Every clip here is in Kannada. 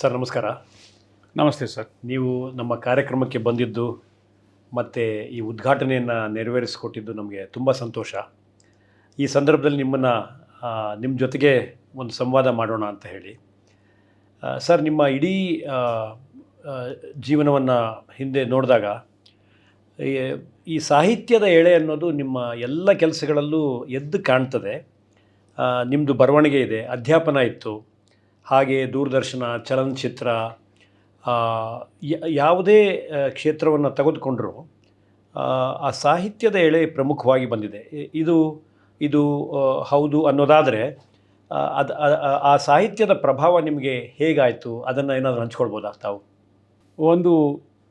ಸರ್ ನಮಸ್ಕಾರ. ನಮಸ್ತೆ ಸರ್. ನೀವು ನಮ್ಮ ಕಾರ್ಯಕ್ರಮಕ್ಕೆ ಬಂದಿದ್ದು ಮತ್ತು ಈ ಉದ್ಘಾಟನೆಯನ್ನು ನೆರವೇರಿಸಿಕೊಟ್ಟಿದ್ದು ನಮಗೆ ತುಂಬ ಸಂತೋಷ. ಈ ಸಂದರ್ಭದಲ್ಲಿ ನಿಮ್ಮನ್ನು ನಿಮ್ಮ ಜೊತೆಗೆ ಒಂದು ಸಂವಾದ ಮಾಡೋಣ ಅಂತ ಹೇಳಿ. ಸರ್ ನಿಮ್ಮ ಇಡೀ ಜೀವನವನ್ನು ಹಿಂದೆ ನೋಡಿದಾಗ ಈ- ಸಾಹಿತ್ಯದ ಎಳೆ ಅನ್ನೋದು ನಿಮ್ಮ ಎಲ್ಲ ಕೆಲಸಗಳಲ್ಲೂ ಎದ್ದು ಕಾಣ್ತದೆ. ನಿಮ್ಮದು ಬರವಣಿಗೆ ಇದೆ ಅಧ್ಯಾಪನ ಇತ್ತು. ಹಾಗೆ ದೂರದರ್ಶನ, ಚಲನಚಿತ್ರ ಯಾವುದೇ ಕ್ಷೇತ್ರವನ್ನು ತೆಗೆದುಕೊಂಡರೂ, ಆ ಸಾಹಿತ್ಯದ ಎಳೆ ಪ್ರಮುಖವಾಗಿ ಬಂದಿದೆ. ಇದು ಇದು ಹೌದು ಅನ್ನೋದಾದರೆ ಅದು ಆ ಸಾಹಿತ್ಯದ ಪ್ರಭಾವ ನಿಮಗೆ ಹೇಗಾಯಿತು? ಅದನ್ನು ಏನಾದರೂ ಹಂಚ್ಕೊಳ್ಬೋದಾ ತಾವು? ಒಂದು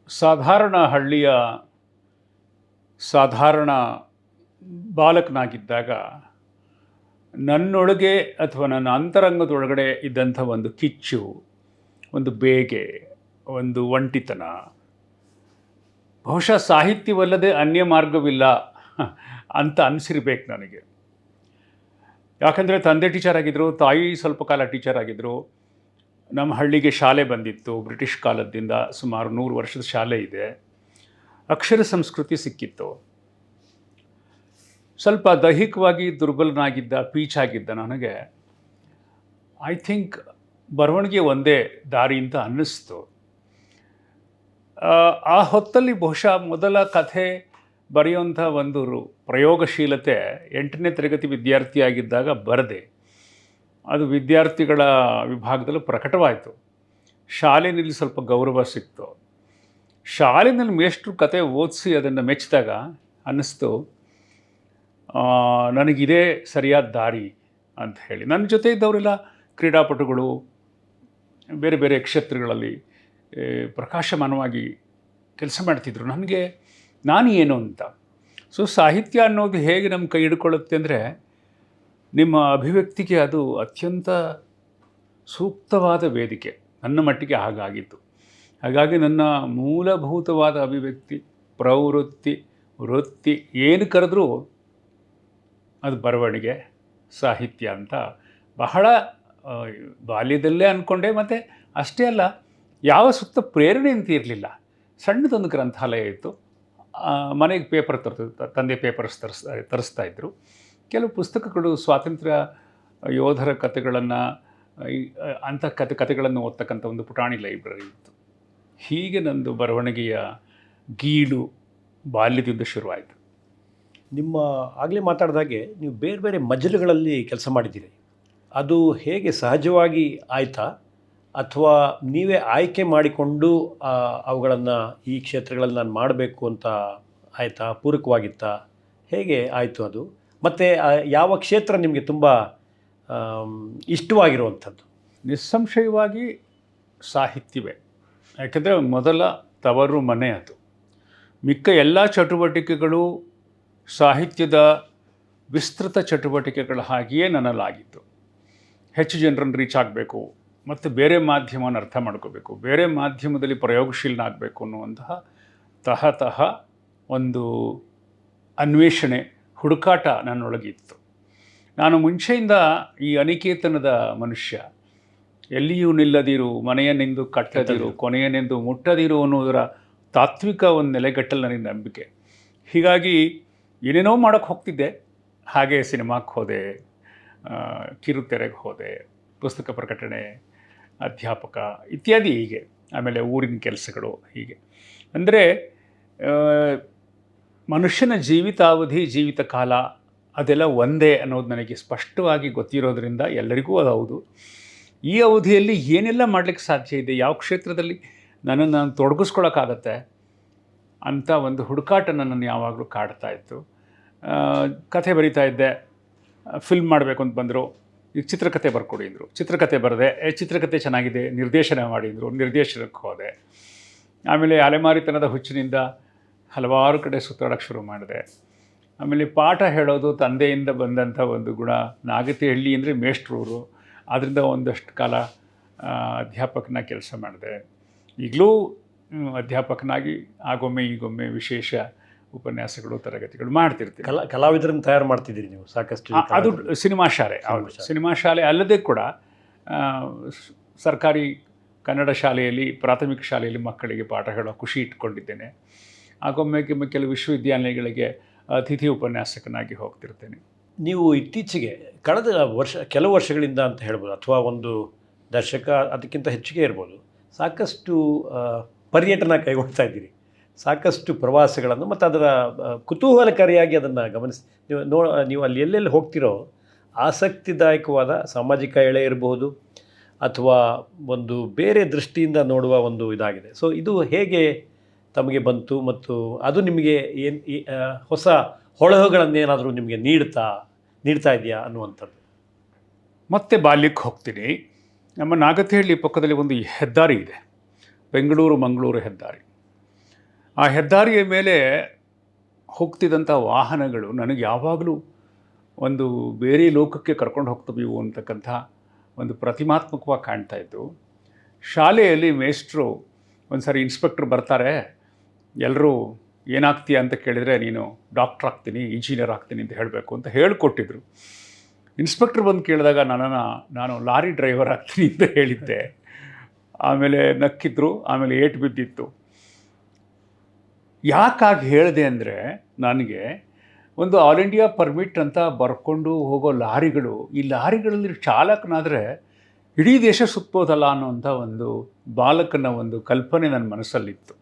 ಸಾಧಾರಣ ಹಳ್ಳಿಯ ಸಾಧಾರಣ ಬಾಲಕನಾಗಿದ್ದಾಗ ನನ್ನೊಳಗೆ ಅಥವಾ ನನ್ನ ಅಂತರಂಗದೊಳಗಡೆ ಇದ್ದಂಥ ಒಂದು ಕಿಚ್ಚು, ಒಂದು ಬೇಗೆ, ಒಂದು ಒಂಟಿತನ. ಬಹುಶಃ ಸಾಹಿತ್ಯವಲ್ಲದೆ ಅನ್ಯ ಮಾರ್ಗವಿಲ್ಲ ಅಂತ ಅನಿಸಿರ್ಬೇಕು ನನಗೆ. ಯಾಕಂದರೆ ತಂದೆ ಟೀಚರ್ ಆಗಿದ್ದರು ತಾಯಿ ಸ್ವಲ್ಪ ಕಾಲ ಟೀಚರ್ ಆಗಿದ್ದರು ನಮ್ಮ ಹಳ್ಳಿಗೆ ಶಾಲೆ ಬಂದಿತ್ತು ಬ್ರಿಟಿಷ್ ಕಾಲದಿಂದ ಸುಮಾರು ನೂರು ವರ್ಷದ ಶಾಲೆ ಇದೆ. ಅಕ್ಷರ ಸಂಸ್ಕೃತಿ ಸಿಕ್ಕಿತ್ತು. ಸ್ವಲ್ಪ ದೈಹಿಕವಾಗಿ ದುರ್ಬಲನಾಗಿದ್ದ ಪೀಚಾಗಿದ್ದ ನನಗೆ ಐ ಥಿಂಕ್ ಬರವಣಿಗೆ ಒಂದೇ ದಾರಿ ಅಂತ ಅನ್ನಿಸ್ತು. ಆ, ಹೊತ್ತಲ್ಲಿ ಬಹುಶಃ ಮೊದಲ ಕಥೆ ಬರೆಯುವಂಥ ಒಂದು ಪ್ರಯೋಗಶೀಲತೆ ಎಂಟನೇ ತರಗತಿ ವಿದ್ಯಾರ್ಥಿಯಾಗಿದ್ದಾಗ ಬರದೆ ಅದು ವಿದ್ಯಾರ್ಥಿಗಳ ವಿಭಾಗದಲ್ಲೂ ಪ್ರಕಟವಾಯಿತು. ಶಾಲೆಯಲ್ಲಿ ಸ್ವಲ್ಪ ಗೌರವ ಸಿಕ್ತು. ಶಾಲೆಯಲ್ಲಿ ಮೇಷ್ಟ್ರು ಕತೆ ಓದಿಸಿ ಅದನ್ನು ಮೆಚ್ಚಿದಾಗ ಅನ್ನಿಸ್ತು ನನಗಿದೇ ಸರಿಯಾದ ದಾರಿ ಅಂತ ಹೇಳಿ. ನನ್ನ ಜೊತೆ ಇದ್ದವರೆಲ್ಲ ಕ್ರೀಡಾಪಟುಗಳು, ಬೇರೆ ಬೇರೆ ಕ್ಷೇತ್ರಗಳಲ್ಲಿ ಪ್ರಕಾಶಮಾನವಾಗಿ ಕೆಲಸ ಮಾಡ್ತಿದ್ರು. ನನಗೆ ನಾನು ಏನು ಅಂತ. ಸೊ, ಸಾಹಿತ್ಯ ಅನ್ನೋದು ಹೇಗೆ ನಮ್ಮ ಕೈ ಹಿಡ್ಕೊಳ್ಳುತ್ತೆ ಅಂದರೆ, ನಿಮ್ಮ ಅಭಿವ್ಯಕ್ತಿಗೆ ಅದು ಅತ್ಯಂತ ಸೂಕ್ತವಾದ ವೇದಿಕೆ. ನನ್ನ ಮಟ್ಟಿಗೆ ಹಾಗಾಗಿತ್ತು ಹಾಗಾಗಿ ನನ್ನ ಮೂಲಭೂತವಾದ ಅಭಿವ್ಯಕ್ತಿ, ಪ್ರವೃತ್ತಿ, ವೃತ್ತಿ, ಏನು ಕರೆದ್ರೂ ಅದು ಬರವಣಿಗೆ, ಸಾಹಿತ್ಯ ಅಂತ ಬಹಳ ಬಾಲ್ಯದಲ್ಲೇ ಅಂದ್ಕೊಂಡೆ ಮತ್ತು ಅಷ್ಟೇ ಅಲ್ಲ, ಯಾವ ಸುತ್ತ ಪ್ರೇರಣೆ ಅಂತ ಇರಲಿಲ್ಲ. ಸಣ್ಣದೊಂದು ಗ್ರಂಥಾಲಯ ಇತ್ತು. ಮನೆಗೆ ಪೇಪರ್ ತರ್ತ, ತಂದೆ ಪೇಪರ್ಸ್ ತರಿಸ್ತಾ ತರಿಸ್ತಾ ಇದ್ದರು ಕೆಲವು ಪುಸ್ತಕಗಳು ಸ್ವಾತಂತ್ರ್ಯ ಯೋಧರ ಕಥೆಗಳನ್ನು ಅಂಥ ಕತೆ ಕಥೆಗಳನ್ನು ಓದ್ತಕ್ಕಂಥ ಒಂದು ಪುಟಾಣಿ ಲೈಬ್ರರಿ ಇತ್ತು. ಹೀಗೆ ನಂದು ಬರವಣಿಗೆಯ ಗೀಳು ಬಾಲ್ಯದಿಂದ ಶುರುವಾಯಿತು. ನಿಮ್ಮ ಆಗಲೇ ಮಾತಾಡಿದಾಗೆ ನೀವು ಬೇರೆ ಬೇರೆ ಮಜಲುಗಳಲ್ಲಿ ಕೆಲಸ ಮಾಡಿದ್ದೀರಿ. ಅದು ಹೇಗೆ ಸಹಜವಾಗಿ ಆಯಿತಾ? ಅಥವಾ ನೀವೇ ಆಯ್ಕೆ ಮಾಡಿಕೊಂಡು ಅವುಗಳನ್ನು ಈ ಕ್ಷೇತ್ರಗಳಲ್ಲಿ ನಾನು ಮಾಡಬೇಕು ಅಂತ ಆಯಿತಾ? ಪೂರಕವಾಗಿತ್ತಾ? ಹೇಗೆ ಆಯಿತು ಅದು? ಮತ್ತು ಯಾವ ಕ್ಷೇತ್ರ ನಿಮಗೆ ತುಂಬ ಇಷ್ಟವಾಗಿರುವಂಥದ್ದು? ನಿಸ್ಸಂಶಯವಾಗಿ ಸಾಹಿತ್ಯವೇ. ಯಾಕೆಂದರೆ ಮೊದಲ ತವರು ಮನೆ ಅದು. ಮಿಕ್ಕ ಎಲ್ಲ ಚಟುವಟಿಕೆಗಳು ಸಾಹಿತ್ಯದ ವಿಸ್ತೃತ ಚಟುವಟಿಕೆಗಳ ಹಾಗೆಯೇ ನನ್ನಲ್ಲಾಗಿತ್ತು ಹೆಚ್ಚು ಜನರನ್ನು ರೀಚ್ ಆಗಬೇಕು ಮತ್ತು ಬೇರೆ ಮಾಧ್ಯಮವನ್ನು ಅರ್ಥ ಮಾಡ್ಕೋಬೇಕು ಬೇರೆ ಮಾಧ್ಯಮದಲ್ಲಿ ಪ್ರಯೋಗಶೀಲನಾಗಬೇಕು ಅನ್ನುವಂತಹ ತಹತಹ ಒಂದು ಅನ್ವೇಷಣೆ ಹುಡುಕಾಟ ನನ್ನೊಳಗಿತ್ತು. ನಾನು ಮುಂಚೆಯಿಂದ ಈ ಅನಿಕೇತನದ ಮನುಷ್ಯ. ಎಲ್ಲಿಯೂ ನಿಲ್ಲದಿರು ಮನೆಯನ್ನೆಂದು ಕಟ್ಟದಿರು ಕೊನೆಯನೆಂದು ಮುಟ್ಟದಿರು ಅನ್ನೋದರ ತಾತ್ವಿಕ ಒಂದು ನೆಲೆಗಟ್ಟಲು ನನಗೆ ನಂಬಿಕೆ. ಹೀಗಾಗಿ ಏನೇನೋ ಮಾಡೋಕ್ಕೆ ಹೋಗ್ತಿದ್ದೆ. ಹಾಗೆ ಸಿನಿಮಾಕ್ಕೆ ಹೋದೆ ಕಿರುತೆರೆಗೆ ಹೋದೆ, ಪುಸ್ತಕ ಪ್ರಕಟಣೆ, ಅಧ್ಯಾಪಕ ಇತ್ಯಾದಿ ಹೀಗೆ. ಆಮೇಲೆ ಊರಿನ ಕೆಲಸಗಳು ಹೀಗೆ. ಅಂದರೆ ಮನುಷ್ಯನ ಜೀವಿತಾವಧಿ, ಜೀವಿತ ಕಾಲ ಅದೆಲ್ಲ ಒಂದೇ ಅನ್ನೋದು ನನಗೆ ಸ್ಪಷ್ಟವಾಗಿ ಗೊತ್ತಿರೋದ್ರಿಂದ ಎಲ್ಲರಿಗೂ ಅದು ಹೌದು. ಈ ಅವಧಿಯಲ್ಲಿ ಏನೆಲ್ಲ ಮಾಡಲಿಕ್ಕೆ ಸಾಧ್ಯ ಇದೆ? ಯಾವ ಕ್ಷೇತ್ರದಲ್ಲಿ? ನನ್ನನ್ನು ನಾನು ತೊಡಗಿಸ್ಕೊಳಕ್ಕಾಗತ್ತೆ? ಅಂತ ಒಂದು ಹುಡುಕಾಟ ನನ್ನನ್ನು ಯಾವಾಗಲೂ ಕಾಡ್ತಾ ಇತ್ತು. ಕಥೆ ಬರಿತಾ ಇದ್ದೆ. ಫಿಲ್ಮ್ ಮಾಡಬೇಕು ಅಂತ ಬಂದರು. ಈಗ ಚಿತ್ರಕಥೆ ಬರ್ಕೊಡಿ ಅಂದರು. ಚಿತ್ರಕಥೆ ಬರೆದೆ. ಏ, ಚಿತ್ರಕಥೆ ಚೆನ್ನಾಗಿದೆ, ನಿರ್ದೇಶನ ಮಾಡಿ ಅಂದರು. ನಿರ್ದೇಶನಕ್ಕೆ ಹೋದೆ. ಆಮೇಲೆ ಅಲೆಮಾರಿತನದ ಹುಚ್ಚಿನಿಂದ ಹಲವಾರು ಕಡೆ ಸುತ್ತಾಡೋಕ್ಕೆ ಶುರು ಮಾಡಿದೆ. ಆಮೇಲೆ ಪಾಠ ಹೇಳೋದು ತಂದೆಯಿಂದ ಬಂದಂಥ ಒಂದು ಗುಣ. ನಾಗತಿಹಳ್ಳಿ ಅಂದರೆ ಮೇಷ್ಟ್ರೂರು. ಆದ್ದರಿಂದ ಒಂದಷ್ಟು ಕಾಲ ಅಧ್ಯಾಪಕನ ಕೆಲಸ ಮಾಡಿದೆ. ಈಗಲೂ ಅಧ್ಯಾಪಕನಾಗಿ ಆಗೊಮ್ಮೆ ಈಗೊಮ್ಮೆ ವಿಶೇಷ ಉಪನ್ಯಾಸಗಳು ತರಗತಿಗಳು ಮಾಡ್ತಿರ್ತೀವಿ. ಕಲಾ ಕಲಾವಿದರನ್ನು ತಯಾರು ಮಾಡ್ತಿದ್ದೀರಿ ನೀವು ಸಾಕಷ್ಟು ಅದು ಸಿನಿಮಾ ಶಾಲೆ ಹೌದು. ಸಿನಿಮಾ ಶಾಲೆ. ಅಲ್ಲದೆ ಕೂಡ ಸರ್ಕಾರಿ ಕನ್ನಡ ಶಾಲೆಯಲ್ಲಿ ಪ್ರಾಥಮಿಕ ಶಾಲೆಯಲ್ಲಿ ಮಕ್ಕಳಿಗೆ ಪಾಠ ಹೇಳೋ ಖುಷಿ ಇಟ್ಕೊಂಡಿದ್ದೇನೆ. ಆಗೊಮ್ಮೆ ಕೆಮ್ಮೆ ಕೆಲವು ವಿಶ್ವವಿದ್ಯಾಲಯಗಳಿಗೆ ಅತಿಥಿ ಉಪನ್ಯಾಸಕನಾಗಿ ಹೋಗ್ತಿರ್ತೇನೆ. ನೀವು ಇತ್ತೀಚೆಗೆ ಕಳೆದ ವರ್ಷ ಕೆಲವು ವರ್ಷಗಳಿಂದ ಅಂತ ಹೇಳ್ಬೋದು ಅಥವಾ ಒಂದು ದಶಕ ಅದಕ್ಕಿಂತ ಹೆಚ್ಚಿಗೆ ಇರ್ಬೋದು ಸಾಕಷ್ಟು ಪರ್ಯಟನ ಕೈಗೊಳ್ತಾ ಇದ್ದೀರಿ. ಸಾಕಷ್ಟು ಪ್ರವಾಸಗಳನ್ನು ಮತ್ತು ಅದರ ಕುತೂಹಲಕಾರಿಯಾಗಿ ಅದನ್ನು ಗಮನಿಸಿ. ನೀವು ನೋ, ನೀವು ಅಲ್ಲಿ ಎಲ್ಲೆಲ್ಲಿ ಹೋಗ್ತಿರೋ ಆಸಕ್ತಿದಾಯಕವಾದ ಸಾಮಾಜಿಕ ಎಳೆ ಇರಬಹುದು ಅಥವಾ ಒಂದು ಬೇರೆ ದೃಷ್ಟಿಯಿಂದ ನೋಡುವ ಒಂದು ಇದಾಗಿದೆ. ಸೊ ಇದು ಹೇಗೆ ತಮಗೆ ಬಂತು ಮತ್ತು ಅದು ನಿಮಗೆ ಏನು ಹೊಸ ಹೊಳಹುಗಳನ್ನೇನಾದರೂ ನಿಮಗೆ ನೀಡ್ತಾ ನೀಡ್ತಾ ಇದೆಯಾ ಅನ್ನುವಂಥದ್ದು. ಮತ್ತೆ ಬಾಲ್ಯಕ್ಕೆ ಹೋಗ್ತೀನಿ. ನಮ್ಮ ನಾಗತಿಹಳ್ಳಿ ಪಕ್ಕದಲ್ಲಿ ಒಂದು ಹೆದ್ದಾರಿ ಇದೆ. ಬೆಂಗಳೂರು, ಮಂಗಳೂರು ಹೆದ್ದಾರಿ. ಆ ಹೆದ್ದಾರಿಯ ಮೇಲೆ ಹೋಗ್ತಿದ್ದಂಥ ವಾಹನಗಳು ನನಗೆ ಯಾವಾಗಲೂ ಒಂದು ಬೇರೆ ಲೋಕಕ್ಕೆ ಕರ್ಕೊಂಡು ಹೋಗ್ತವೆ ಅಂತಕ್ಕಂಥ ಒಂದು ಪ್ರತಿಮಾತ್ಮಕವಾಗಿ ಕಾಣ್ತಾ ಇತ್ತು ಶಾಲೆಯಲ್ಲಿ ಮೇಷ್ಟ್ರು ಒಂದು ಸಾರಿ ಇನ್ಸ್ಪೆಕ್ಟ್ರ್ ಬರ್ತಾರೆ ಎಲ್ಲರೂ ಏನಾಗ್ತೀಯ ಅಂತ ಕೇಳಿದರೆ ನೀನು ಡಾಕ್ಟ್ರ್ ಆಗ್ತೀನಿ, ಇಂಜಿನಿಯರ್ ಆಗ್ತೀನಿ ಅಂತ ಹೇಳಬೇಕು ಅಂತ ಹೇಳಿಕೊಟ್ಟಿದ್ರು. ಇನ್ಸ್ಪೆಕ್ಟ್ರ್ ಬಂದು ಕೇಳಿದಾಗ ನನ್ನನ್ನು, ನಾನು ಲಾರಿ ಡ್ರೈವರ್ ಆಗ್ತೀನಿ ಅಂತ ಹೇಳಿದ್ದೆ. ಆಮೇಲೆ ನಕ್ಕಿದ್ರು, ಆಮೇಲೆ ಏಟು ಬಿದ್ದಿತ್ತು. ಯಾಕಾಗಿ ಹೇಳಿದೆ ಅಂದರೆ ನನಗೆ ಒಂದು ಆಲ್ ಇಂಡಿಯಾ ಪರ್ಮಿಟ್ ಅಂತ ಬರ್ಕೊಂಡು ಹೋಗೋ ಲಾರಿಗಳು, ಈ ಲಾರಿಗಳಲ್ಲಿ ಚಾಲಕನಾದರೆ ಇಡೀ ದೇಶ ಸುತ್ತೋದಲ್ಲ ಅನ್ನೋಂಥ ಒಂದು ಬಾಲಕನ ಒಂದು ಕಲ್ಪನೆ ನನ್ನ ಮನಸ್ಸಲ್ಲಿತ್ತು.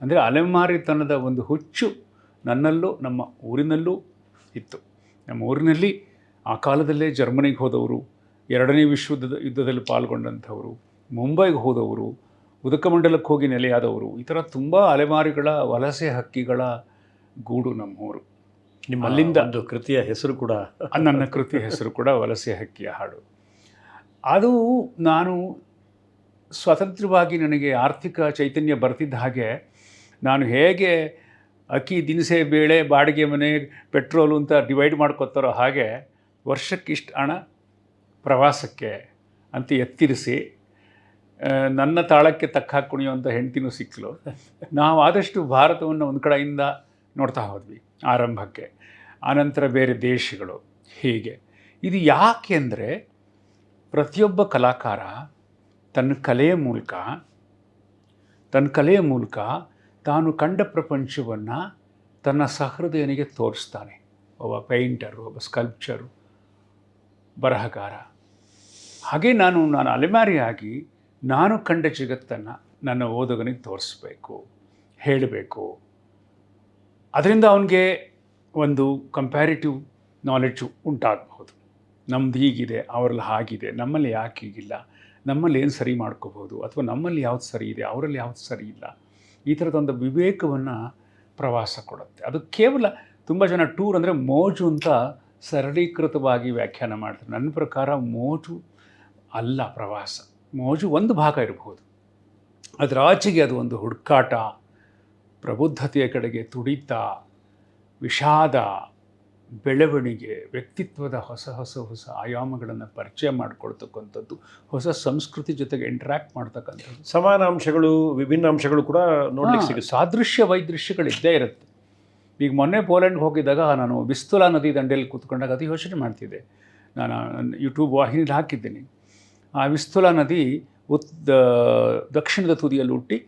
ಅಂದರೆ ಅಲೆಮಾರಿತನದ ಒಂದು ಹುಚ್ಚು ನನ್ನಲ್ಲೂ, ನಮ್ಮ ಊರಿನಲ್ಲೂ ಇತ್ತು. ನಮ್ಮ ಊರಿನಲ್ಲಿ ಆ ಕಾಲದಲ್ಲೇ ಜರ್ಮನಿಗೆ ಹೋದವರು, ಎರಡನೇ ವಿಶ್ವದ ಯುದ್ಧದಲ್ಲಿ ಪಾಲ್ಗೊಂಡಂಥವರು ಮುಂಬೈಗೆ ಹೋದವರು ಉದಕಮಂಡಲಕ್ಕೆ ಹೋಗಿ ನೆಲೆಯಾದವರು ಈ ಥರ ತುಂಬ ಅಲೆಮಾರಿಗಳ ವಲಸೆ ಹಕ್ಕಿಗಳ ಗೂಡು ನಮ್ಮೂರು. ನಿಮ್ಮ ಅಲ್ಲಿಂದ- ಒಂದು ಕೃತಿಯ ಹೆಸರು ಕೂಡ. ನನ್ನ ಕೃತಿಯ ಹೆಸರು ಕೂಡ ವಲಸೆ ಹಕ್ಕಿಯ ಹಾಡು. ಅದು ನಾನು ಸ್ವತಂತ್ರವಾಗಿ ನನಗೆ ಆರ್ಥಿಕ ಚೈತನ್ಯ ಬರ್ತಿದ್ದ ಹಾಗೆ ನಾನು ಹೇಗೆ ಅಕ್ಕಿ ದಿನಸೆ ಬೇಳೆ ಬಾಡಿಗೆ ಮನೆ ಪೆಟ್ರೋಲು ಅಂತ ಡಿವೈಡ್ ಮಾಡ್ಕೊತಾರೋ ಹಾಗೆ ವರ್ಷಕ್ಕೆ ಇಷ್ಟು ಹಣ ಪ್ರವಾಸಕ್ಕೆ ಅಂತ ಎತ್ತಿರಿಸಿ ನನ್ನ ತಾಳಕ್ಕೆ ತಕ್ಕ ಹಾಕಿ ಕುಣಿಯುವಂಥ ಹೆಂಡ್ತಿನೂ ಸಿಕ್ಕಲು ನಾವು ಆದಷ್ಟು ಭಾರತವನ್ನು ಒಂದು ಕಡೆಯಿಂದ ನೋಡ್ತಾ ಹೋದ್ವಿ ಆರಂಭಕ್ಕೆ. ಆನಂತರ ಬೇರೆ ದೇಶಗಳು. ಹೀಗೆ. ಇದು ಯಾಕೆ ಅಂದರೆ ಪ್ರತಿಯೊಬ್ಬ ಕಲಾಕಾರ ತನ್ನ ಕಲೆಯ ಮೂಲಕ, ತನ್ನ ಕಲೆಯ ಮೂಲಕ ತಾನು ಕಂಡ ಪ್ರಪಂಚವನ್ನು ತನ್ನ ಸಹೃದಯನಿಗೆ ತೋರಿಸ್ತಾನೆ. ಒಬ್ಬ ಪೇಂಟರು, ಒಬ್ಬ ಸ್ಕಲ್ಪ್ಚರು, ಬರಹಗಾರ. ಹಾಗೆ ನಾನು ನಾನು ಅಲೆಮಾರಿಯಾಗಿ ನಾನು ಕಂಡ ಜಗತ್ತನ್ನು ನನ್ನ ಓದುಗನಿಗೆ ತೋರಿಸ್ಬೇಕು, ಹೇಳಬೇಕು. ಅದರಿಂದ ಅವನಿಗೆ ಒಂದು ಕಂಪ್ಯಾರಿಟಿವ್ ನಾಲೆಡ್ಜು ಉಂಟಾಗಬಹುದು. ನಮ್ದು ಹೀಗಿದೆ, ಅವರಲ್ಲಿ ಹಾಗಿದೆ, ನಮ್ಮಲ್ಲಿ ಯಾಕೆ ಹೀಗಿಲ್ಲ, ನಮ್ಮಲ್ಲಿ ಏನು ಸರಿ ಮಾಡ್ಕೋಬೋದು ಅಥವಾ ನಮ್ಮಲ್ಲಿ ಯಾವ್ದು ಸರಿ ಇದೆ, ಅವರಲ್ಲಿ ಯಾವ್ದು ಸರಿ ಇಲ್ಲ. ಈ ಥರದೊಂದು ವಿವೇಕವನ್ನು ಪ್ರವಾಸ ಕೊಡುತ್ತೆ. ಅದು ಕೇವಲ ತುಂಬ ಜನ ಟೂರ್ ಅಂದರೆ ಮೋಜು ಅಂತ ಸರಳೀಕೃತವಾಗಿ ವ್ಯಾಖ್ಯಾನ ಮಾಡ್ತಾರೆ. ನನ್ನ ಪ್ರಕಾರ ಮೋಜು ಅಲ್ಲ ಪ್ರವಾಸ. ಮೋಜು ಒಂದು ಭಾಗ ಇರಬಹುದು. ಅದರ ಆಚೆಗೆ ಅದು ಒಂದು ಹುಡುಕಾಟ ಪ್ರಬುದ್ಧತೆಯ ಕಡೆಗೆ ತುಡಿತ ವಿಷಾದ ಬೆಳವಣಿಗೆ ವ್ಯಕ್ತಿತ್ವದ ಹೊಸ ಹೊಸ ಹೊಸ ಆಯಾಮಗಳನ್ನು ಪರಿಚಯ ಮಾಡಿಕೊಳ್ತಕ್ಕಂಥದ್ದು ಹೊಸ ಸಂಸ್ಕೃತಿ ಜೊತೆಗೆ ಇಂಟ್ರ್ಯಾಕ್ಟ್ ಮಾಡ್ತಕ್ಕಂಥದ್ದು. ಸಮಾನ ಅಂಶಗಳು ವಿಭಿನ್ನ ಅಂಶಗಳು ಕೂಡ ನೋಡಲಿಕ್ಕೆ ಸಿಗುತ್ತೆ. ಸಾದೃಶ್ಯ ವೈದೃಶ್ಯಗಳು ಇದ್ದೇ ಇರುತ್ತೆ. ಈಗ ಮೊನ್ನೆ ಪೋಲೆಂಡ್ಗೆ ಹೋಗಿದ್ದಾಗ ನಾನು ಬಿಸ್ತುಲಾ ನದಿ ದಂಡೆಯಲ್ಲಿ ಕೂತ್ಕೊಂಡಾಗ ಅದು ಯೋಚನೆ ಮಾಡ್ತಿದ್ದೆ. ನಾನು ಯೂಟ್ಯೂಬ್ ವಾಹಿನಿಯಲ್ಲಿ ಹಾಕಿದ್ದೀನಿ. ಆ ವಿಸ್ತುಲ ನದಿ ಉತ್ ದಕ್ಷಿಣದ ತುದಿಯಲ್ಲಿ ಹುಟ್ಟಿ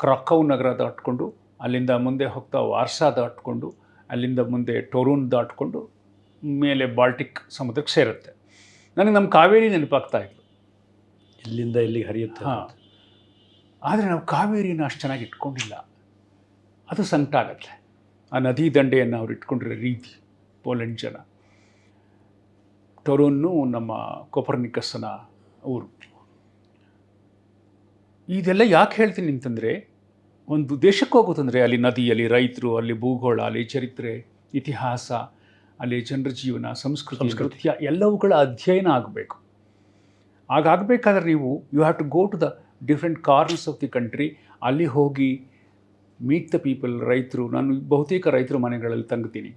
ಕ್ರಾಕೌ ನಗರ ದಾಟ್ಕೊಂಡು ಅಲ್ಲಿಂದ ಮುಂದೆ ಹೋಗ್ತಾ ವಾರ್ಸಾ ದಾಟ್ಕೊಂಡು ಅಲ್ಲಿಂದ ಮುಂದೆ ಟೋರೂನ್ ದಾಟ್ಕೊಂಡು ಮೇಲೆ ಬಾಲ್ಟಿಕ್ ಸಮುದ್ರಕ್ಕೆ ಸೇರುತ್ತೆ. ನನಗೆ ನಮ್ಮ ಕಾವೇರಿ ನೆನಪಾಗ್ತಾ ಇತ್ತು ಇಲ್ಲಿಂದ ಇಲ್ಲಿಗೆ ಹರಿಯುತ್ತೆ ಹಾಂ. ಆದರೆ ನಾವು ಕಾವೇರಿನ ಅಷ್ಟು ಚೆನ್ನಾಗಿ ಇಟ್ಕೊಂಡಿಲ್ಲ. ಅದು ಸಂಕಟ ಆಗತ್ತೆ. ಆ ನದಿ ದಂಡೆಯನ್ನು ಅವ್ರು ಇಟ್ಕೊಂಡಿರೋ ರೀತಿ ಪೋಲೆಂಡ್ ಜನ. ಟೊರೋನ್ನು ನಮ್ಮ ಕೊಪರ್ನಿಕಸ್ಸನ ಊರು. ಇದೆಲ್ಲ ಯಾಕೆ ಹೇಳ್ತೀನಿ ಅಂತಂದರೆ ಒಂದು ದೇಶಕ್ಕೆ ಹೋಗೋದಂದರೆ ಅಲ್ಲಿ ನದಿಯಲ್ಲಿ ರೈತರು ಅಲ್ಲಿ ಭೂಗೋಳ ಅಲ್ಲಿ ಚರಿತ್ರೆ ಇತಿಹಾಸ ಅಲ್ಲಿ ಜನರ ಜೀವನ ಸಂಸ್ಕೃತಿ ಸಂಸ್ಕೃತಿಯ ನೃತ್ಯ ಎಲ್ಲವುಗಳ ಅಧ್ಯಯನ ಆಗಬೇಕು. ಹಾಗಾಗಬೇಕಾದ್ರೆ ನೀವು you have to go to the different corners of the country ಅಲ್ಲಿ ಹೋಗಿ ಮೀಟ್ ದ ಪೀಪಲ್ ರೈತರು ನಾನು ಬಹುತೇಕ ರೈತರು ಮನೆಗಳಲ್ಲಿ ತಂಗ್ತೀನಿ.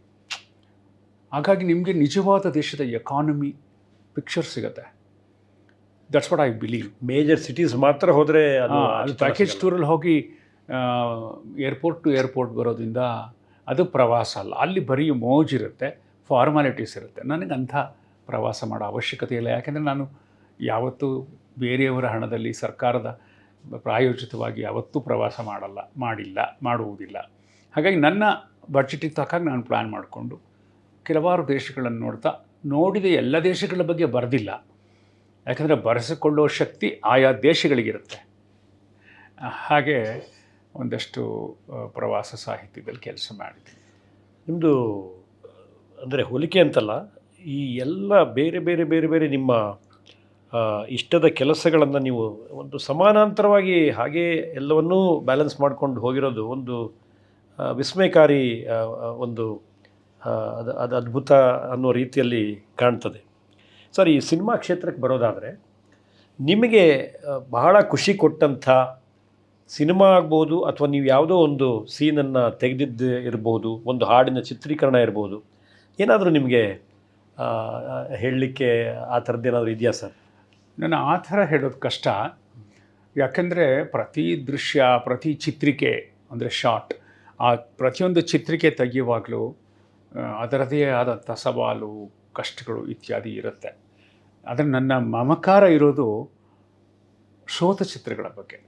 ಹಾಗಾಗಿ ನಿಮಗೆ ನಿಜವಾದ ದೇಶದ ಎಕಾನಮಿ ಪಿಕ್ಚರ್ ಸಿಗುತ್ತೆ. That's what I believe major cities ಮಾತ್ರ ಹೋದರೆ ಅದು ಪ್ಯಾಕೇಜ್. ಟೂರಲ್ಲಿ ಹೋಗಿ ಏರ್ಪೋರ್ಟ್ ಟು ಏರ್ಪೋರ್ಟ್ ಬರೋದ್ರಿಂದ ಅದು ಪ್ರವಾಸ ಅಲ್ಲ. ಅಲ್ಲಿ ಬರೀ ಮೋಜಿರುತ್ತೆ ಫಾರ್ಮಾಲಿಟೀಸ್ ಇರುತ್ತೆ. ನನಗೆ ಅಂಥ ಪ್ರವಾಸ ಮಾಡೋ ಅವಶ್ಯಕತೆ ಇಲ್ಲ. ಯಾಕೆಂದರೆ ನಾನು ಯಾವತ್ತೂ ಬೇರೆಯವರ ಹಣದಲ್ಲಿ ಸರ್ಕಾರದ ಪ್ರಾಯೋಜಿತವಾಗಿ ಯಾವತ್ತೂ ಪ್ರವಾಸ ಮಾಡಲ್ಲ ಮಾಡಿಲ್ಲ ಮಾಡುವುದಿಲ್ಲ. ಹಾಗಾಗಿ ನನ್ನ ಬಡ್ಜೆಟಿಗೆ ತಕ್ಕಾಗಿ ನಾನು ಪ್ಲ್ಯಾನ್ ಮಾಡಿಕೊಂಡು ಕೆಲವಾರು ದೇಶಗಳನ್ನು ನೋಡ್ತಾ ನೋಡಿದ ಎಲ್ಲ ದೇಶಗಳ ಬಗ್ಗೆ ಬರೆದಿಲ್ಲ. ಯಾಕಂದರೆ ಬರೆಸಿಕೊಳ್ಳೋ ಶಕ್ತಿ ಆಯಾ ದೇಶಗಳಿಗಿರುತ್ತೆ. ಹಾಗೆ ಒಂದಷ್ಟು ಪ್ರವಾಸ ಸಾಹಿತ್ಯದಲ್ಲಿ ಕೆಲಸ ಮಾಡಿದ್ದೀನಿ ನಿಮ್ಮದು ಅಂದರೆ ಹೋಲಿಕೆ ಅಂತಲ್ಲ, ಈ ಎಲ್ಲ ಬೇರೆ ಬೇರೆ ಬೇರೆ ಬೇರೆ ನಿಮ್ಮ ಇಷ್ಟದ ಕೆಲಸಗಳನ್ನು ನೀವು ಒಂದು ಸಮಾನಾಂತರವಾಗಿ ಹಾಗೇ ಎಲ್ಲವನ್ನೂ ಬ್ಯಾಲೆನ್ಸ್ ಮಾಡಿಕೊಂಡು ಹೋಗಿರೋದು ಒಂದು ವಿಸ್ಮಯಕಾರಿ ಒಂದು ಅದು ಅದು ಅದ್ಭುತ ಅನ್ನೋ ರೀತಿಯಲ್ಲಿ ಕಾಣ್ತದೆ. ಸರ್, ಈ ಸಿನಿಮಾ ಕ್ಷೇತ್ರಕ್ಕೆ ಬರೋದಾದರೆ, ನಿಮಗೆ ಬಹಳ ಖುಷಿ ಕೊಟ್ಟಂಥ ಸಿನಿಮಾ ಆಗ್ಬೋದು, ಅಥವಾ ನೀವು ಯಾವುದೋ ಒಂದು ಸೀನನ್ನು ತೆಗೆದಿದ್ದು ಇರ್ಬೋದು, ಒಂದು ಹಾಡಿನ ಚಿತ್ರೀಕರಣ ಇರ್ಬೋದು, ಏನಾದರೂ ನಿಮಗೆ ಹೇಳಲಿಕ್ಕೆ ಆ ಥರದ್ದು ಏನಾದರೂ ಇದೆಯಾ ಸರ್? ನಾನು ಆ ಥರ ಹೇಳೋದು ಕಷ್ಟ. ಯಾಕೆಂದರೆ ಪ್ರತಿ ದೃಶ್ಯ, ಪ್ರತಿ ಚಿತ್ರಿಕೆ, ಅಂದರೆ ಶಾಟ್ ಆ ಪ್ರತಿಯೊಂದು ಚಿತ್ರಿಕೆ ತೆಗೆಯುವಾಗಲೂ ಅದರದೇ ಆದಂಥ ಸವಾಲು ಕಷ್ಟಗಳು ಇತ್ಯಾದಿ ಇರುತ್ತೆ. ಆದರೆ ನನ್ನ ಮಮಕಾರ ಇರೋದು ಶೋತ ಚಿತ್ರಗಳ ಬಗ್ಗೆ.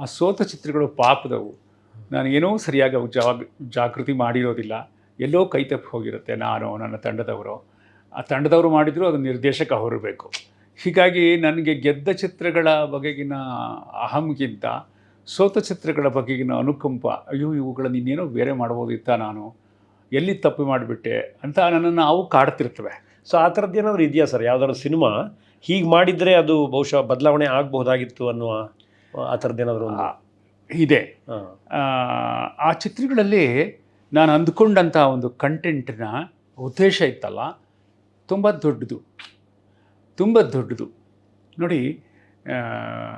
ಆ ಸೋತ ಚಿತ್ರಗಳು ಪಾಪದವು. ನಾನು ಏನೋ ಸರಿಯಾಗಿ ಅವು ಜಾಗ್, ಜಾಗೃತಿ ಮಾಡಿರೋದಿಲ್ಲ. ಎಲ್ಲೋ ಕೈ ತಪ್ಪಿ ಹೋಗಿರುತ್ತೆ ನಾನು, ನನ್ನ ತಂಡದವರು. ಆ ತಂಡದವರು ಮಾಡಿದರೂ, ಅದು ನಿರ್ದೇಶಕ ಹೊರಬೇಕು. ಹೀಗಾಗಿ ನನಗೆ ಗೆದ್ದ ಚಿತ್ರಗಳ ಬಗೆಗಿನ ಅಹಂಗಿಂತ ಸೋತ ಚಿತ್ರಗಳ ಬಗೆಗಿನ ಅನುಕಂಪ, ಅಯ್ಯೋ, ಇವುಗಳನ್ನು ಇನ್ನೇನೋ ಬೇರೆ ಮಾಡ್ಬೋದಿತ್ತ ನಾನು? ಎಲ್ಲಿ ತಪ್ಪು ಮಾಡಿಬಿಟ್ಟೆ ಅಂತ ನನ್ನನ್ನು ಅವು ಕಾಡ್ತಿರ್ತವೆ. ಸೊ ಆ ಥರದ್ದು ಏನಾದರೂ ಇದೆಯಾ ಸರ್? ಯಾವುದಾದ್ರು ಸಿನಿಮಾ? ಹೀಗೆ ಮಾಡಿದರೆ ಅದು ಬಹುಶಃ ಬದಲಾವಣೆ ಆಗಬಹುದಾಗಿತ್ತು ಅನ್ನುವ ಆ ಥರದ್ದು ಏನಾದರೂ ಇದೆ. ಆ, ಚಿತ್ರಗಳಲ್ಲಿ ನಾನು ಅಂದ್ಕೊಂಡಂಥ ಒಂದು ಕಂಟೆಂಟ್ನ ಉದ್ದೇಶ ಇತ್ತಲ್ಲ ತುಂಬ ದೊಡ್ಡದು. ತುಂಬ ದೊಡ್ಡದು. ನೋಡಿ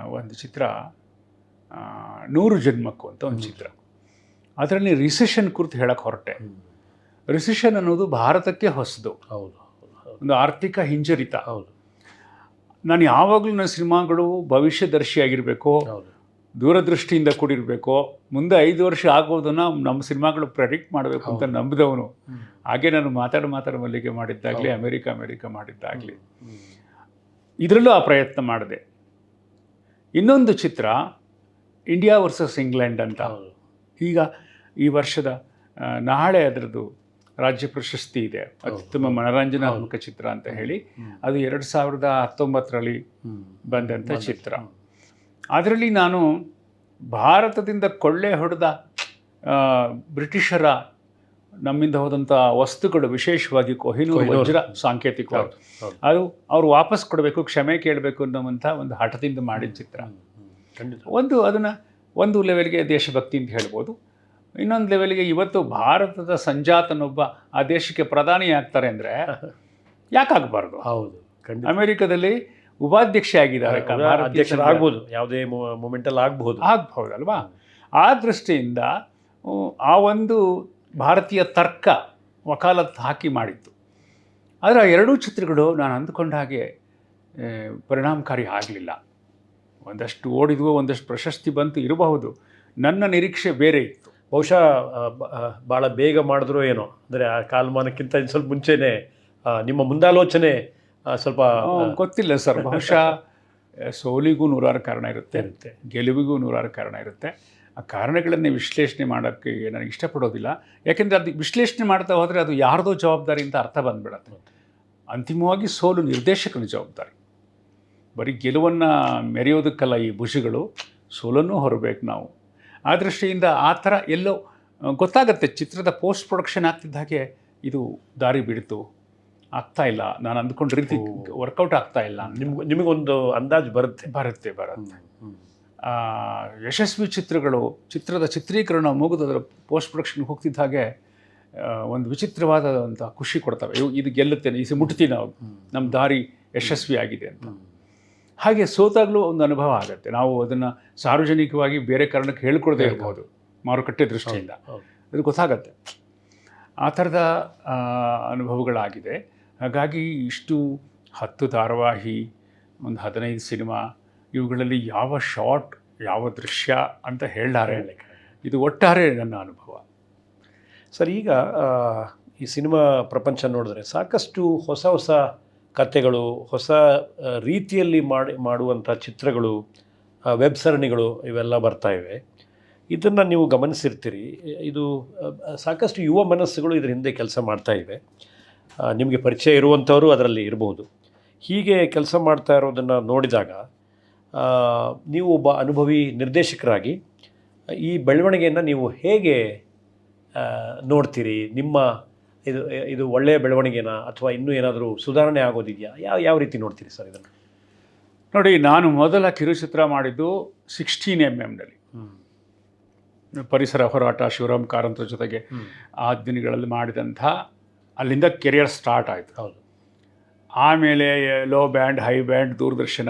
ಒಂದು ಚಿತ್ರ ನೂರು ಜನ್ಮಕ್ಕೂ ಅಂತ ಒಂದು ಚಿತ್ರ. ಅದರಲ್ಲಿ ರಿಸೆಷನ್ ಕುರಿತು ಹೇಳಕ್ಕೆ ಹೊರಟೆ. ರಿಸೆಷನ್ ಅನ್ನೋದು ಭಾರತಕ್ಕೆ ಹೊಸದು. ಹೌದು ಒಂದು ಆರ್ಥಿಕ ಹಿಂಜರಿತ. ಹೌದು. ನಾನು ಯಾವಾಗಲೂ ನನ್ನ ಸಿನಿಮಾಗಳು ಭವಿಷ್ಯದರ್ಶಿಯಾಗಿರಬೇಕು ದೂರದೃಷ್ಟಿಯಿಂದ ಕೂಡಿರಬೇಕು ಮುಂದೆ ಐದು ವರ್ಷ ಆಗೋದನ್ನು ನಮ್ಮ ಸಿನಿಮಾಗಳು ಪ್ರೆಡಿಕ್ಟ್ ಮಾಡಬೇಕು ಅಂತ ನಂಬಿದವನು. ಹಾಗೆ ನಾನು ಮಾತಾಡ ಮಾತಾಡ ಮಲ್ಲಿಗೆ ಮಾಡಿದ್ದಾಗಲಿ ಅಮೆರಿಕ ಅಮೆರಿಕ ಮಾಡಿದ್ದಾಗಲಿ. ಇದರಲ್ಲೂ ಆ ಪ್ರಯತ್ನ ಮಾಡಿದೆ. ಇನ್ನೊಂದು ಚಿತ್ರ ಇಂಡಿಯಾ ವರ್ಸಸ್ ಇಂಗ್ಲೆಂಡ್ ಅಂತ. ಈಗ ಈ ವರ್ಷದ ನಾಳೆ ಅದರದ್ದು ರಾಜ್ಯ ಪ್ರಶಸ್ತಿ ಇದೆ. ಅತ್ಯುತ್ತಮ ಮನರಂಜನಾತ್ಮಕ ಚಿತ್ರ ಅಂತ ಹೇಳಿ ಅದು ಎರಡು ಸಾವಿರದ ಹತ್ತೊಂಬತ್ತರಲ್ಲಿ ಬಂದಂಥ ಚಿತ್ರ. ಅದರಲ್ಲಿ ನಾನು ಭಾರತದಿಂದ ಕೊಳ್ಳೆ ಹೊಡೆದ ಬ್ರಿಟಿಷರ ನಮ್ಮಿಂದ ಹೋದಂಥ ವಸ್ತುಗಳು ವಿಶೇಷವಾಗಿ ಕೊಹಿನೂರು ಕೊಹಿನೂರು. ವಜ್ರ ಸಾಂಕೇತಿಕ ಹೌದು ಹೌದು. ಅದು ಅವ್ರು ವಾಪಸ್ ಕೊಡಬೇಕು ಕ್ಷಮೆ ಕೇಳಬೇಕು ಅನ್ನುವಂಥ ಒಂದು ಹಠದಿಂದ ಮಾಡಿದ ಚಿತ್ರ. ಒಂದು ಅದನ್ನು ಒಂದು ಲೆವೆಲ್ಗೆ ದೇಶಭಕ್ತಿ ಅಂತ ಹೇಳ್ಬೋದು. ಇನ್ನೊಂದು ಲೆವೆಲ್ಗೆ ಇವತ್ತು ಭಾರತದ ಸಂಜಾತನೊಬ್ಬ ಆ ದೇಶಕ್ಕೆ ಪ್ರಧಾನಿ ಆಗ್ತಾರೆ ಅಂದರೆ ಯಾಕಾಗಬಾರ್ದು? ಹೌದು ಖಂಡಿತ. ಅಮೆರಿಕದಲ್ಲಿ ಉಪಾಧ್ಯಕ್ಷ ಆಗಿದ್ದಾರೆ ಆಗ್ಬೋದು ಯಾವುದೇ ಮೂಮೆಂಟಲ್ಲಿ ಆಗ್ಬೋದು. ಆಗ್ಬಹುದಲ್ವಾ? ಆ ದೃಷ್ಟಿಯಿಂದ ಆ ಒಂದು ಭಾರತೀಯ ತರ್ಕ ವಕಾಲತ್ ಹಾಕಿ ಮಾಡಿತ್ತು. ಆದರೆ ಆ ಎರಡೂ ಚಿತ್ರಗಳು ನಾನು ಅಂದುಕೊಂಡ ಹಾಗೆ ಪರಿಣಾಮಕಾರಿ ಆಗಲಿಲ್ಲ. ಒಂದಷ್ಟು ಓಡಿದ್ವು ಒಂದಷ್ಟು ಪ್ರಶಸ್ತಿ ಬಂತು ಇರಬಹುದು. ನನ್ನ ನಿರೀಕ್ಷೆ ಬೇರೆ ಇತ್ತು. ಬಹುಶಃ ಭಾಳ ಬೇಗ ಮಾಡಿದ್ರು ಏನೋ. ಅಂದರೆ ಆ ಕಾಲಮಾನಕ್ಕಿಂತ ಇನ್ನು ಸ್ವಲ್ಪ ಮುಂಚೆನೇ ನಿಮ್ಮ ಮುಂದಾಲೋಚನೆ ಸ್ವಲ್ಪ ಗೊತ್ತಿಲ್ಲ ಸರ್. ಬಹುಶಃ ಸೋಲಿಗೂ ನೂರಾರು ಕಾರಣ ಇರುತ್ತೆ ಇರುತ್ತೆ. ಗೆಲುವಿಗೂ ನೂರಾರು ಕಾರಣ ಇರುತ್ತೆ. ಆ ಕಾರಣಗಳನ್ನು ವಿಶ್ಲೇಷಣೆ ಮಾಡೋಕ್ಕೆ ನನಗೆ ಇಷ್ಟಪಡೋದಿಲ್ಲ. ಯಾಕೆಂದರೆ ಅದು ವಿಶ್ಲೇಷಣೆ ಮಾಡ್ತಾ ಹೋದರೆ ಅದು ಯಾರ್ದೋ ಜವಾಬ್ದಾರಿ ಅಂತ ಅರ್ಥ ಬಂದ್ಬಿಡತ್ತೆ. ಅಂತಿಮವಾಗಿ ಸೋಲು ನಿರ್ದೇಶಕನ ಜವಾಬ್ದಾರಿ. ಬರೀ ಗೆಲುವನ್ನು ಮೆರೆಯೋದಕ್ಕಲ್ಲ ಈ ಭುಷಿಗಳು ಸೋಲನ್ನು ಹೊರಬೇಕು ನಾವು. ಆ ದೃಷ್ಟಿಯಿಂದ ಆ ಥರ ಎಲ್ಲೋ ಗೊತ್ತಾಗುತ್ತೆ ಚಿತ್ರದ ಪೋಸ್ಟ್ ಪ್ರೊಡಕ್ಷನ್ ಆಗ್ತಿದ್ದ ಹಾಗೆ ಇದು ದಾರಿ ಬಿಡ್ತು ಆಗ್ತಾ ಇಲ್ಲ. ನಾನು ಅಂದ್ಕೊಂಡ ರೀತಿ ವರ್ಕೌಟ್ ಆಗ್ತಾ ಇಲ್ಲ ನಿಮ್ಗೆ ನಿಮಗೊಂದು ಅಂದಾಜು ಬರುತ್ತೆ. ಬರುತ್ತೆ ಬರುತ್ತೆ. ಯಶಸ್ವಿ ಚಿತ್ರಗಳು ಚಿತ್ರದ ಚಿತ್ರೀಕರಣ ಮುಗಿದು ಅದರ ಪೋಸ್ಟ್ ಪ್ರೊಡಕ್ಷನ್ಗೆ ಹೋಗ್ತಿದ್ದ ಹಾಗೆ ಒಂದು ವಿಚಿತ್ರವಾದಂಥ ಖುಷಿ ಕೊಡ್ತವೆ. ಇದು ಗೆಲ್ಲುತ್ತೇನೆ ಈ ಮುಟ್ತೀನಿ ನಾವು ನಮ್ಮ ದಾರಿ ಯಶಸ್ವಿ ಆಗಿದೆ ಅಂತ ಹಾಗೆ ಸೋತಾಗಲೂ ಒಂದು ಅನುಭವ ಆಗುತ್ತೆ. ನಾವು ಅದನ್ನು ಸಾರ್ವಜನಿಕವಾಗಿ ಬೇರೆ ಕಾರಣಕ್ಕೆ ಹೇಳ್ಕೊಡದೇ ಇರ್ಬೋದು ಮಾರುಕಟ್ಟೆ ದೃಷ್ಟಿಯಿಂದ. ಅದು ಗೊತ್ತಾಗತ್ತೆ. ಆ ಥರದ ಅನುಭವಗಳಾಗಿದೆ. ಹಾಗಾಗಿ ಇಷ್ಟು ಹತ್ತು ಧಾರಾವಾಹಿ ಒಂದು ಹದಿನೈದು ಸಿನಿಮಾ ಇವುಗಳಲ್ಲಿ ಯಾವ ಶಾರ್ಟ್ ಯಾವ ದೃಶ್ಯ ಅಂತ ಹೇಳಾರೆ ಇದು ಒಟ್ಟಾರೆ ನನ್ನ ಅನುಭವ. ಸರ್ ಈಗ ಈ ಸಿನಿಮಾ ಪ್ರಪಂಚ ನೋಡಿದ್ರೆ ಸಾಕಷ್ಟು ಹೊಸ ಹೊಸ ಕಥೆಗಳು ಹೊಸ ರೀತಿಯಲ್ಲಿ ಮಾಡಿ, ಮಾಡುವಂಥ ಚಿತ್ರಗಳು ವೆಬ್ ಸರಣಿಗಳು ಇವೆಲ್ಲ ಬರ್ತಾ ಇವೆ. ಇದನ್ನು ನೀವು ಗಮನಿಸಿರ್ತೀರಿ. ಇದು ಸಾಕಷ್ಟು ಯುವ ಮನಸ್ಸುಗಳು ಇದರ ಹಿಂದೆ ಕೆಲಸ ಮಾಡ್ತಾ ಇವೆ. ನಿಮಗೆ ಪರಿಚಯ ಇರುವಂಥವರು ಅದರಲ್ಲಿ ಇರ್ಬೋದು. ಹೀಗೆ ಕೆಲಸ ಮಾಡ್ತಾ ಇರೋದನ್ನು ನೋಡಿದಾಗ ನೀವು ಒಬ್ಬ ಅನುಭವಿ ನಿರ್ದೇಶಕರಾಗಿ, ಈ ಬೆಳವಣಿಗೆಯನ್ನು ನೀವು ಹೇಗೆ ನೋಡ್ತೀರಿ? ನಿಮ್ಮ ಇದು ಇದು ಒಳ್ಳೆಯ ಬೆಳವಣಿಗೆನಾ ಅಥವಾ ಇನ್ನೂ ಏನಾದರೂ ಸುಧಾರಣೆ ಆಗೋದಿದೆಯಾ? ಯಾವ ಯಾವ ರೀತಿ ನೋಡ್ತೀರಿ ಸರ್ ಇದನ್ನು? ನೋಡಿ ನಾನು ಮೊದಲ ಕಿರುಚಿತ್ರ ಮಾಡಿದ್ದು ಸಿಕ್ಸ್ಟೀನ್ ಎಂ ಎಮ್ನಲ್ಲಿ ಪರಿಸರ ಹೋರಾಟ ಶಿವರಾಮ್ ಕಾರಂತರ ಜೊತೆಗೆ ಆ ದಿನಗಳಲ್ಲಿ ಮಾಡಿದಂಥ ಅಲ್ಲಿಂದ ಕೆರಿಯರ್ ಸ್ಟಾರ್ಟ್ ಆಯಿತು. ಹೌದು. ಆಮೇಲೆ low band high band Doordarshan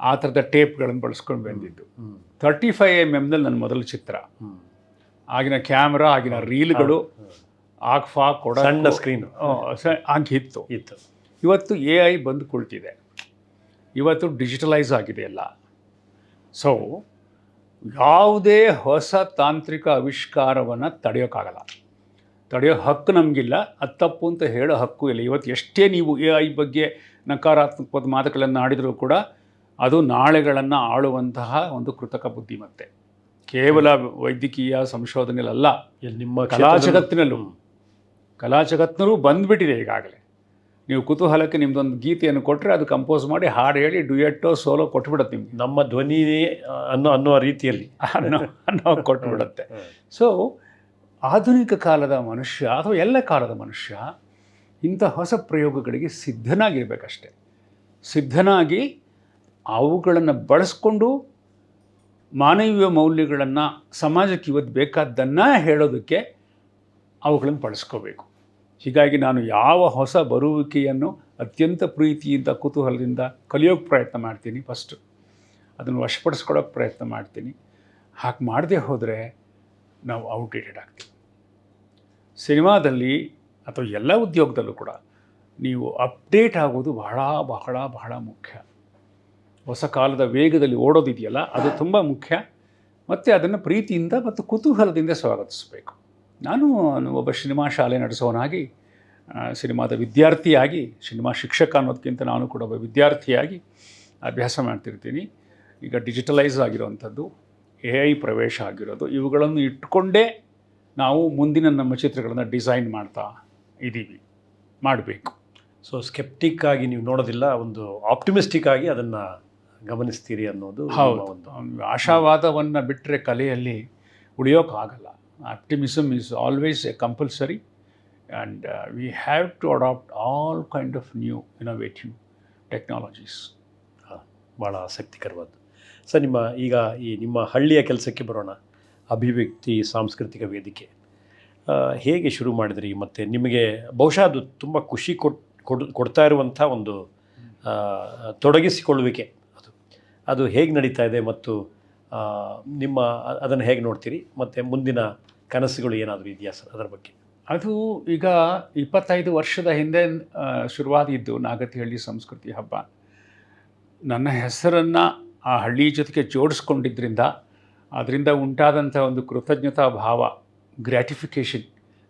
ಆ ಥರದ ಟೇಪ್ಗಳನ್ನು ಬಳಸ್ಕೊಂಡು ಬಂದಿದ್ದು. ತರ್ಟಿ ಫೈವ್ ಎಂ ಎಮ್ನಲ್ಲಿ ನನ್ನ ಮೊದಲ ಚಿತ್ರ. ಆಗಿನ ಕ್ಯಾಮ್ರಾ ಆಗಿನ ರೀಲ್ಗಳು ಆಗ್ಫಾ ಕೊಡ ಸಣ್ಣ ಸ್ಕ್ರೀನ್ ಆಗಿತ್ತು ಇತ್ತು ಇವತ್ತು ಎ ಐ ಬಂದು ಕುಳಿತಿದೆ. ಇವತ್ತು ಡಿಜಿಟಲೈಸ್ ಆಗಿದೆ ಎಲ್ಲ. ಸೊ ಯಾವುದೇ ಹೊಸ ತಾಂತ್ರಿಕ ಆವಿಷ್ಕಾರವನ್ನು ತಡೆಯೋಕ್ಕಾಗಲ್ಲ. ತಡೆಯೋ ಹಕ್ಕು ನಮಗಿಲ್ಲ ಅದು ತಪ್ಪು ಅಂತ ಹೇಳೋ ಹಕ್ಕು ಇಲ್ಲ. ಇವತ್ತು ಎಷ್ಟೇ ನೀವು ಎ ಐ ಬಗ್ಗೆ ನಕಾರಾತ್ಮಕವಾದ ಮಾತುಗಳನ್ನು ಆಡಿದರೂ ಕೂಡ ಅದು ನಾಳೆಗಳನ್ನು ಆಳುವಂತಹ ಒಂದು ಕೃತಕ ಬುದ್ಧಿಮತ್ತೆ. ಕೇವಲ ವೈದ್ಯಕೀಯ ಸಂಶೋಧನೆಯಲ್ಲ ನಿಮ್ಮ ಕಲಾ ಜಗತ್ತಿನಲ್ಲೂ. ಹ್ಮ್. ಕಲಾ ಜಗತ್ತಿನಲ್ಲೂ ಬಂದ್ಬಿಟ್ಟಿದೆ ಈಗಾಗಲೇ. ನೀವು ಕುತೂಹಲಕ್ಕೆ ನಿಮ್ಮದೊಂದು ಗೀತೆಯನ್ನು ಕೊಟ್ಟರೆ ಅದು ಕಂಪೋಸ್ ಮಾಡಿ ಹಾಡು ಹೇಳಿ ಡುಯೆಟ್ಟೋ ಸೋಲೋ ಕೊಟ್ಬಿಡುತ್ತೆ ನಿಮಗೆ. ನಮ್ಮ ಧ್ವನಿ ಅನ್ನೋ ಅನ್ನೋ ರೀತಿಯಲ್ಲಿ. ಅನ್ನೋ ಅನ್ನೋ ಕೊಟ್ಬಿಡುತ್ತೆ. ಸೊ ಆಧುನಿಕ ಕಾಲದ ಮನುಷ್ಯ ಅಥವಾ ಎಲ್ಲ ಕಾಲದ ಮನುಷ್ಯ ಇಂಥ ಹೊಸ ಪ್ರಯೋಗಗಳಿಗೆ ಸಿದ್ಧನಾಗಿರಬೇಕಷ್ಟೆ. ಸಿದ್ಧನಾಗಿ ಅವುಗಳನ್ನು ಬಳಸ್ಕೊಂಡು ಮಾನವೀಯ ಮೌಲ್ಯಗಳನ್ನು ಸಮಾಜಕ್ಕೆ ಇವತ್ತು ಬೇಕಾದ್ದನ್ನು ಹೇಳೋದಕ್ಕೆ ಅವುಗಳನ್ನು ಬಳಸ್ಕೋಬೇಕು ಹೀಗಾಗಿ ನಾನು ಯಾವ ಹೊಸ ಬರುವಿಕೆಯನ್ನು ಅತ್ಯಂತ ಪ್ರೀತಿಯಿಂದ, ಕುತೂಹಲದಿಂದ ಕಲಿಯೋಕ್ಕೆ ಪ್ರಯತ್ನ ಮಾಡ್ತೀನಿ ಫಸ್ಟು ಅದನ್ನು ವಶಪಡಿಸ್ಕೊಳ್ಳೋಕೆ ಪ್ರಯತ್ನ ಮಾಡ್ತೀನಿ. ಹಾಗೆ ಮಾಡದೆ ಹೋದರೆ ನಾವು ಔಟ್ಡೇಟೆಡ್ ಆಗ್ತೀವಿ. ಸಿನಿಮಾದಲ್ಲಿ ಅಥವಾ ಎಲ್ಲ ಉದ್ಯೋಗದಲ್ಲೂ ಕೂಡ ನೀವು ಅಪ್ಡೇಟ್ ಆಗೋದು ಬಹಳ ಬಹಳ ಬಹಳ ಮುಖ್ಯ. ಹೊಸ ಕಾಲದ ವೇಗದಲ್ಲಿ ಓಡೋದಿದೆಯಲ್ಲ, ಅದು ತುಂಬ ಮುಖ್ಯ. ಮತ್ತು ಅದನ್ನು ಪ್ರೀತಿಯಿಂದ ಮತ್ತು ಕುತೂಹಲದಿಂದ ಸ್ವಾಗತಿಸಬೇಕು. ನಾನು ಒಬ್ಬ ಸಿನಿಮಾ ಶಾಲೆ ನಡೆಸೋನಾಗಿ ಸಿನಿಮಾದ ವಿದ್ಯಾರ್ಥಿಯಾಗಿ ಸಿನಿಮಾ ಶಿಕ್ಷಕ ಅನ್ನೋದಕ್ಕಿಂತ ನಾನು ಕೂಡ ಒಬ್ಬ ವಿದ್ಯಾರ್ಥಿಯಾಗಿ ಅಭ್ಯಾಸ ಮಾಡ್ತಿರ್ತೀನಿ. ಈಗ ಡಿಜಿಟಲೈಸ್ ಆಗಿರೋವಂಥದ್ದು ಎ ಐ ಪ್ರವೇಶ ಆಗಿರೋದು ಇವುಗಳನ್ನು ಇಟ್ಕೊಂಡೇ ನಾವು ಮುಂದಿನ ನಮ್ಮ ಚಿತ್ರಗಳನ್ನು ಡಿಸೈನ್ ಮಾಡ್ತಾ ಇದ್ದೀವಿ ಮಾಡಬೇಕು. ಸೊ ಸ್ಕೆಪ್ಟಿಕ್ ಆಗಿ ನೀವು ನೋಡೋದಿಲ್ಲ ಒಂದು ಆಪ್ಟಿಮಿಸ್ಟಿಕ್ ಆಗಿ ಅದನ್ನು ಗಮನಿಸ್ತೀರಿ ಅನ್ನೋದು ಹೌದು. ಒಂದು ಒಂದು ಆಶಾವಾದವನ್ನು ಬಿಟ್ಟರೆ ಕಲೆಯಲ್ಲಿ ಉಳಿಯೋಕ್ಕಾಗಲ್ಲ optimism is always a compulsory and we have to adapt all kind of new innovative technologies ಭಾಳ ಆಸಕ್ತಿಕರವಾದ್ದು ಸರ್, ನಿಮ್ಮ ಈಗ ಈ ನಿಮ್ಮ ಹಳ್ಳಿಯ ಕೆಲಸಕ್ಕೆ ಬರೋಣ. ಅಭಿವ್ಯಕ್ತಿ, ಸಾಂಸ್ಕೃತಿಕ ವೇದಿಕೆ. ಹೇಗೆ ಶುರು ಮಾಡಿದ್ರಿ? ಮತ್ತು ನಿಮಗೆ ಬಹುಶಃ ಅದು ತುಂಬ ಖುಷಿ ಕೊಡ್, ಕೊಡ್ತಾ ಇರುವಂಥ ಒಂದು ತೊಡಗಿಸಿಕೊಳ್ಳುವಿಕೆ ಅದು. ಅದು ಹೇಗೆ ನಡೀತಾ ಇದೆ ಮತ್ತು ನಿಮ್ಮ ಅದನ್ನು ಹೇಗೆ ನೋಡ್ತೀರಿ? ಮತ್ತು ಮುಂದಿನ ಕನಸುಗಳು ಏನಾದರೂ ಇದೆಯಾ ಸರ್ ಅದರ ಬಗ್ಗೆ? ಅದು ಈಗ ಇಪ್ಪತ್ತೈದು ವರ್ಷದ ಹಿಂದೆ ಶುರುವಾದಿದ್ದು ನಾಗತಿಹಳ್ಳಿ ಸಂಸ್ಕೃತಿ ಹಬ್ಬ. ನನ್ನ ಹೆಸರನ್ನು ಆ ಹಳ್ಳಿ ಜೊತೆಗೆ ಜೋಡಿಸ್ಕೊಂಡಿದ್ದರಿಂದ ಅದರಿಂದ ಉಂಟಾದಂಥ ಒಂದು ಕೃತಜ್ಞತಾ ಭಾವ, gratification,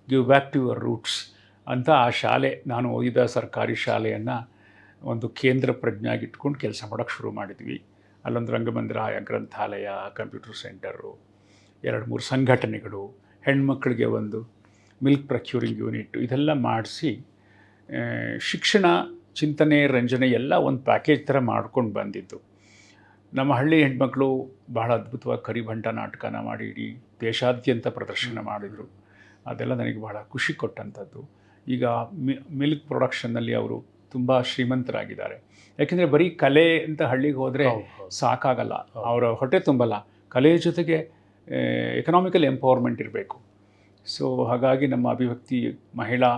give back to your roots ಅಂತ ಆ ಶಾಲೆ, ನಾನು ಓದಿದ ಸರ್ಕಾರಿ ಶಾಲೆಯನ್ನು ಒಂದು ಕೇಂದ್ರ ಪ್ರಜ್ಞೆಯಾಗಿ ಇಟ್ಕೊಂಡು ಕೆಲಸ ಮಾಡೋಕ್ಕೆ ಶುರು ಮಾಡಿದ್ವಿ. ಅಲ್ಲೊಂದು ರಂಗಮಂದಿರ ಗ್ರಂಥಾಲಯ ಕಂಪ್ಯೂಟರ್ ಸೆಂಟರು ಎರಡು ಮೂರು ಸಂಘಟನೆಗಳು, ಹೆಣ್ಮಕ್ಳಿಗೆ ಒಂದು ಮಿಲ್ಕ್ ಪ್ರಕ್ಯೂರಿಂಗ್ ಯೂನಿಟ್ ಇದೆಲ್ಲ ಮಾಡಿಸಿ ಶಿಕ್ಷಣ, ಚಿಂತನೆ, ರಂಜನೆ ಎಲ್ಲ ಒಂದು ಪ್ಯಾಕೇಜ್ ಥರ ಮಾಡ್ಕೊಂಡು ಬಂದಿದ್ದು. ನಮ್ಮ ಹಳ್ಳಿ ಹೆಣ್ಮಕ್ಳು ಬಹಳ ಅದ್ಭುತವಾಗಿ ಕರಿಭಂಟ ನಾಟಕನ ಮಾಡಿ, ಇಡೀ ದೇಶಾದ್ಯಂತ ಪ್ರದರ್ಶನ ಮಾಡಿದರು. ಅದೆಲ್ಲ ನನಗೆ ಬಹಳ ಖುಷಿ ಕೊಟ್ಟಂಥದ್ದು. ಈಗ ಮಿಲ್ಕ್ ಪ್ರೊಡಕ್ಷನ್ನಲ್ಲಿ ಅವರು ತುಂಬ ಶ್ರೀಮಂತರಾಗಿದ್ದಾರೆ. ಯಾಕೆಂದರೆ ಬರೀ ಕಲೆ ಅಂತ ಹಳ್ಳಿಗೆ ಹೋದರೆ ಹೌದು, ಹೌದು. ಸಾಕಾಗಲ್ಲ. ಅವರ ಹೊಟ್ಟೆ ತುಂಬಲ್ಲ. ಕಲೆಯ ಜೊತೆಗೆ ಎಕನಾಮಿಕಲ್ ಎಂಪವರ್ಮೆಂಟ್ ಇರಬೇಕು. ಸೊ ಹಾಗಾಗಿ ನಮ್ಮ ಅಭಿವ್ಯಕ್ತಿ ಮಹಿಳಾ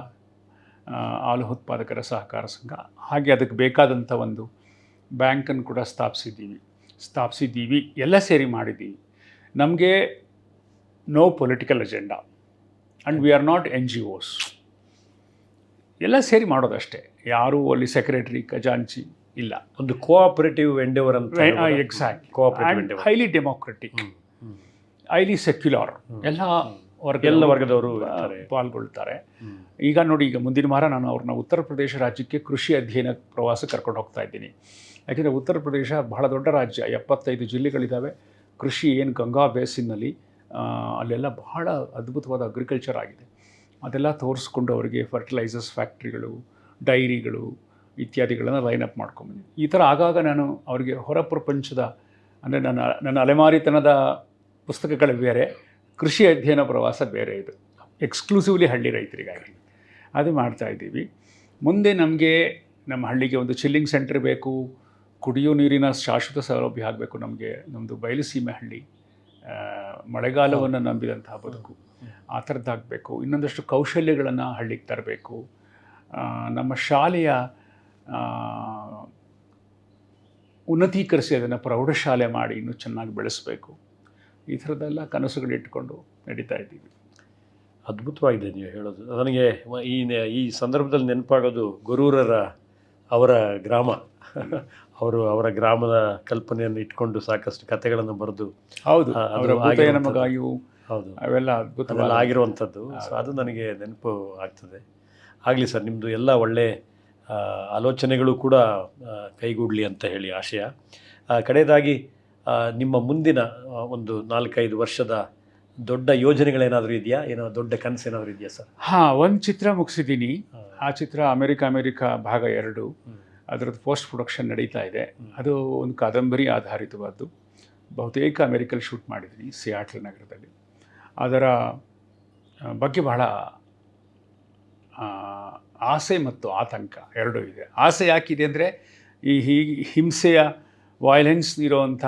ಹಾಲು ಉತ್ಪಾದಕರ ಸಹಕಾರ ಸಂಘ ಹಾಗೆ ಅದಕ್ಕೆ ಬೇಕಾದಂಥ ಒಂದು ಬ್ಯಾಂಕನ್ನು ಕೂಡ ಸ್ಥಾಪಿಸಿದ್ದೀವಿ. ಸ್ಥಾಪಿಸಿದ್ದೀವಿ. ಎಲ್ಲ ಸೇರಿ ಮಾಡಿದ್ದೀವಿ. ನಮಗೆ no political agenda and we are not N G Os ಎಲ್ಲ ಸೇರಿ ಮಾಡೋದಷ್ಟೇ. ಯಾರೂ ಅಲ್ಲಿ ಸೆಕ್ರೆಟರಿ ಖಜಾಂಚಿ ಇಲ್ಲ. ಒಂದು ಕೋಆಪರೇಟಿವ್ ಎಂಡೆವರ್ ಅಂತ exact cooperative highly democratic highly secular ಎಲ್ಲ ವರ್ಗ ಎಲ್ಲ ವರ್ಗದವರು. ಪಾಲ್ಗೊಳ್ತಾರೆ. ಈಗ ನೋಡಿ ಈಗ ಮುಂದಿನ ವಾರ ನಾನು ಅವ್ರನ್ನ ಉತ್ತರ ಪ್ರದೇಶ ರಾಜ್ಯಕ್ಕೆ ಕೃಷಿ ಅಧ್ಯಯನ ಪ್ರವಾಸ ಕರ್ಕೊಂಡು ಹೋಗ್ತಾ ಇದ್ದೀನಿ. ಯಾಕೆಂದರೆ ಉತ್ತರ ಪ್ರದೇಶ ಬಹಳ ದೊಡ್ಡ ರಾಜ್ಯ ಎಪ್ಪತ್ತೈದು ಜಿಲ್ಲೆಗಳಿದ್ದಾವೆ ಕೃಷಿ ಏನು ಗಂಗಾ ಬೇಸಿನಲ್ಲಿ ಅಲ್ಲೆಲ್ಲ ಬಹಳ ಅದ್ಭುತವಾದ ಅಗ್ರಿಕಲ್ಚರ್ ಆಗಿದೆ. ಅದೆಲ್ಲ ತೋರಿಸ್ಕೊಂಡು ಅವರಿಗೆ ಫರ್ಟಿಲೈಸರ್ಸ್ ಫ್ಯಾಕ್ಟ್ರಿಗಳು ಡೈರಿಗಳು ಇತ್ಯಾದಿಗಳನ್ನು ಲೈನ್ ಅಪ್ ಮಾಡ್ಕೊಂಬಂದಿದ್ದೀನಿ ಈ ಥರ ಆಗಾಗ ನಾನು ಅವರಿಗೆ ಹೊರ ಪ್ರಪಂಚದ ಅಂದರೆ ನನ್ನ ನನ್ನ ಅಲೆಮಾರಿತನದ ಪುಸ್ತಕಗಳು ಬೇರೆ ಕೃಷಿ ಅಧ್ಯಯನ ಪ್ರವಾಸ ಬೇರೆ ಇದು. ಎಕ್ಸ್ಕ್ಲೂಸಿವ್ಲಿ ಹಳ್ಳಿ ರೈತರಿಗಾಗಿ. ಅದು ಮಾಡ್ತಾ ಇದ್ದೀವಿ. ಮುಂದೆ ನಮಗೆ ನಮ್ಮ ಹಳ್ಳಿಗೆ ಒಂದು ಚಿಲ್ಲಿಂಗ್ ಸೆಂಟರ್ ಬೇಕು ಕುಡಿಯೋ ನೀರಿನ ಶಾಶ್ವತ ಸೌಲಭ್ಯ ಆಗಬೇಕು ನಮಗೆ ನಮ್ಮದು ಬಯಲುಸೀಮೆ ಹಳ್ಳಿ ಮಳೆಗಾಲವನ್ನು ನಂಬಿದಂತಹ ಬದುಕು. ಆ ಥರದ್ದಾಗಬೇಕು. ಇನ್ನೊಂದಷ್ಟು ಕೌಶಲ್ಯಗಳನ್ನು ಹಳ್ಳಿಗೆ ತರಬೇಕು. ನಮ್ಮ ಶಾಲೆಯ ಉನ್ನತೀಕರಿಸಿ ಅದನ್ನು ಪ್ರೌಢಶಾಲೆ ಮಾಡಿ ಇನ್ನೂ ಚೆನ್ನಾಗಿ ಬೆಳೆಸಬೇಕು. ಈ ಥರದ್ದೆಲ್ಲ ಕನಸುಗಳಿಟ್ಟುಕೊಂಡು ನಡೀತಾ ಇದ್ದೀವಿ. ಅದ್ಭುತವಾಗಿದೆ ನೀವು ಹೇಳೋದು. ನನಗೆ ಈ ಈ ಸಂದರ್ಭದಲ್ಲಿ ನೆನಪಾಗೋದು ಗುರೂರರ ಅವರ ಗ್ರಾಮ. ಅವರು ಅವರ ಗ್ರಾಮದ ಕಲ್ಪನೆಯನ್ನು ಇಟ್ಕೊಂಡು ಸಾಕಷ್ಟು ಕಥೆಗಳನ್ನು ಬರೆದು ಹೌದು ಅವರ ಭೂತಯ್ಯನ ಆಗಿರುವಂಥದ್ದು. ಮಗ ಇವು ಹೌದು. ಅವೆಲ್ಲ ಅದ್ಭುತ ಆಗಿರುವಂಥದ್ದು. ಸೊ ಅದು ನನಗೆ ನೆನಪು ಆಗ್ತದೆ. ಆಗಲಿ ಸರ್ ನಿಮ್ಮದು ಎಲ್ಲ ಒಳ್ಳೆ ಆಲೋಚನೆಗಳು ಕೂಡ ಕೈಗೂಡಲಿ ಅಂತ ಹೇಳಿ ಆಶಯ. ಕಡೆಯದಾಗಿ ನಿಮ್ಮ ಮುಂದಿನ ಒಂದು ನಾಲ್ಕೈದು ವರ್ಷದ ದೊಡ್ಡ ಯೋಜನೆಗಳೇನಾದರೂ ಇದೆಯಾ? ಏನೋ ದೊಡ್ಡ ಕನಸು ಏನಾದರೂ ಇದೆಯಾ ಸರ್? ಹಾಂ ಒಂದು ಚಿತ್ರ ಮುಗಿಸಿದ್ದೀನಿ ಆ ಚಿತ್ರ ಅಮೆರಿಕ ಅಮೆರಿಕ ಭಾಗ ಎರಡು. ಅದರದ್ದು ಪೋಸ್ಟ್ ಪ್ರೊಡಕ್ಷನ್ ನಡೀತಾ ಇದೆ. ಅದು ಒಂದು ಕಾದಂಬರಿ ಆಧಾರಿತವಾದ್ದು. ಬಹುತೇಕ ಅಮೆರಿಕಲ್ಲಿ ಶೂಟ್ ಮಾಡಿದ್ದೀನಿ ಸಿಯಾಟ್ಲ್ ನಗರದಲ್ಲಿ. ಅದರ ಬಗ್ಗೆ ಬಹಳ ಆಸೆ ಮತ್ತು ಆತಂಕ ಎರಡೂ ಇದೆ. ಆಸೆ ಯಾಕಿದೆ ಅಂದರೆ ಈ ಹೀಗೆ ಹಿಂಸೆಯ ವಾಯ್ಲೆನ್ಸ್ ಇರುವಂಥ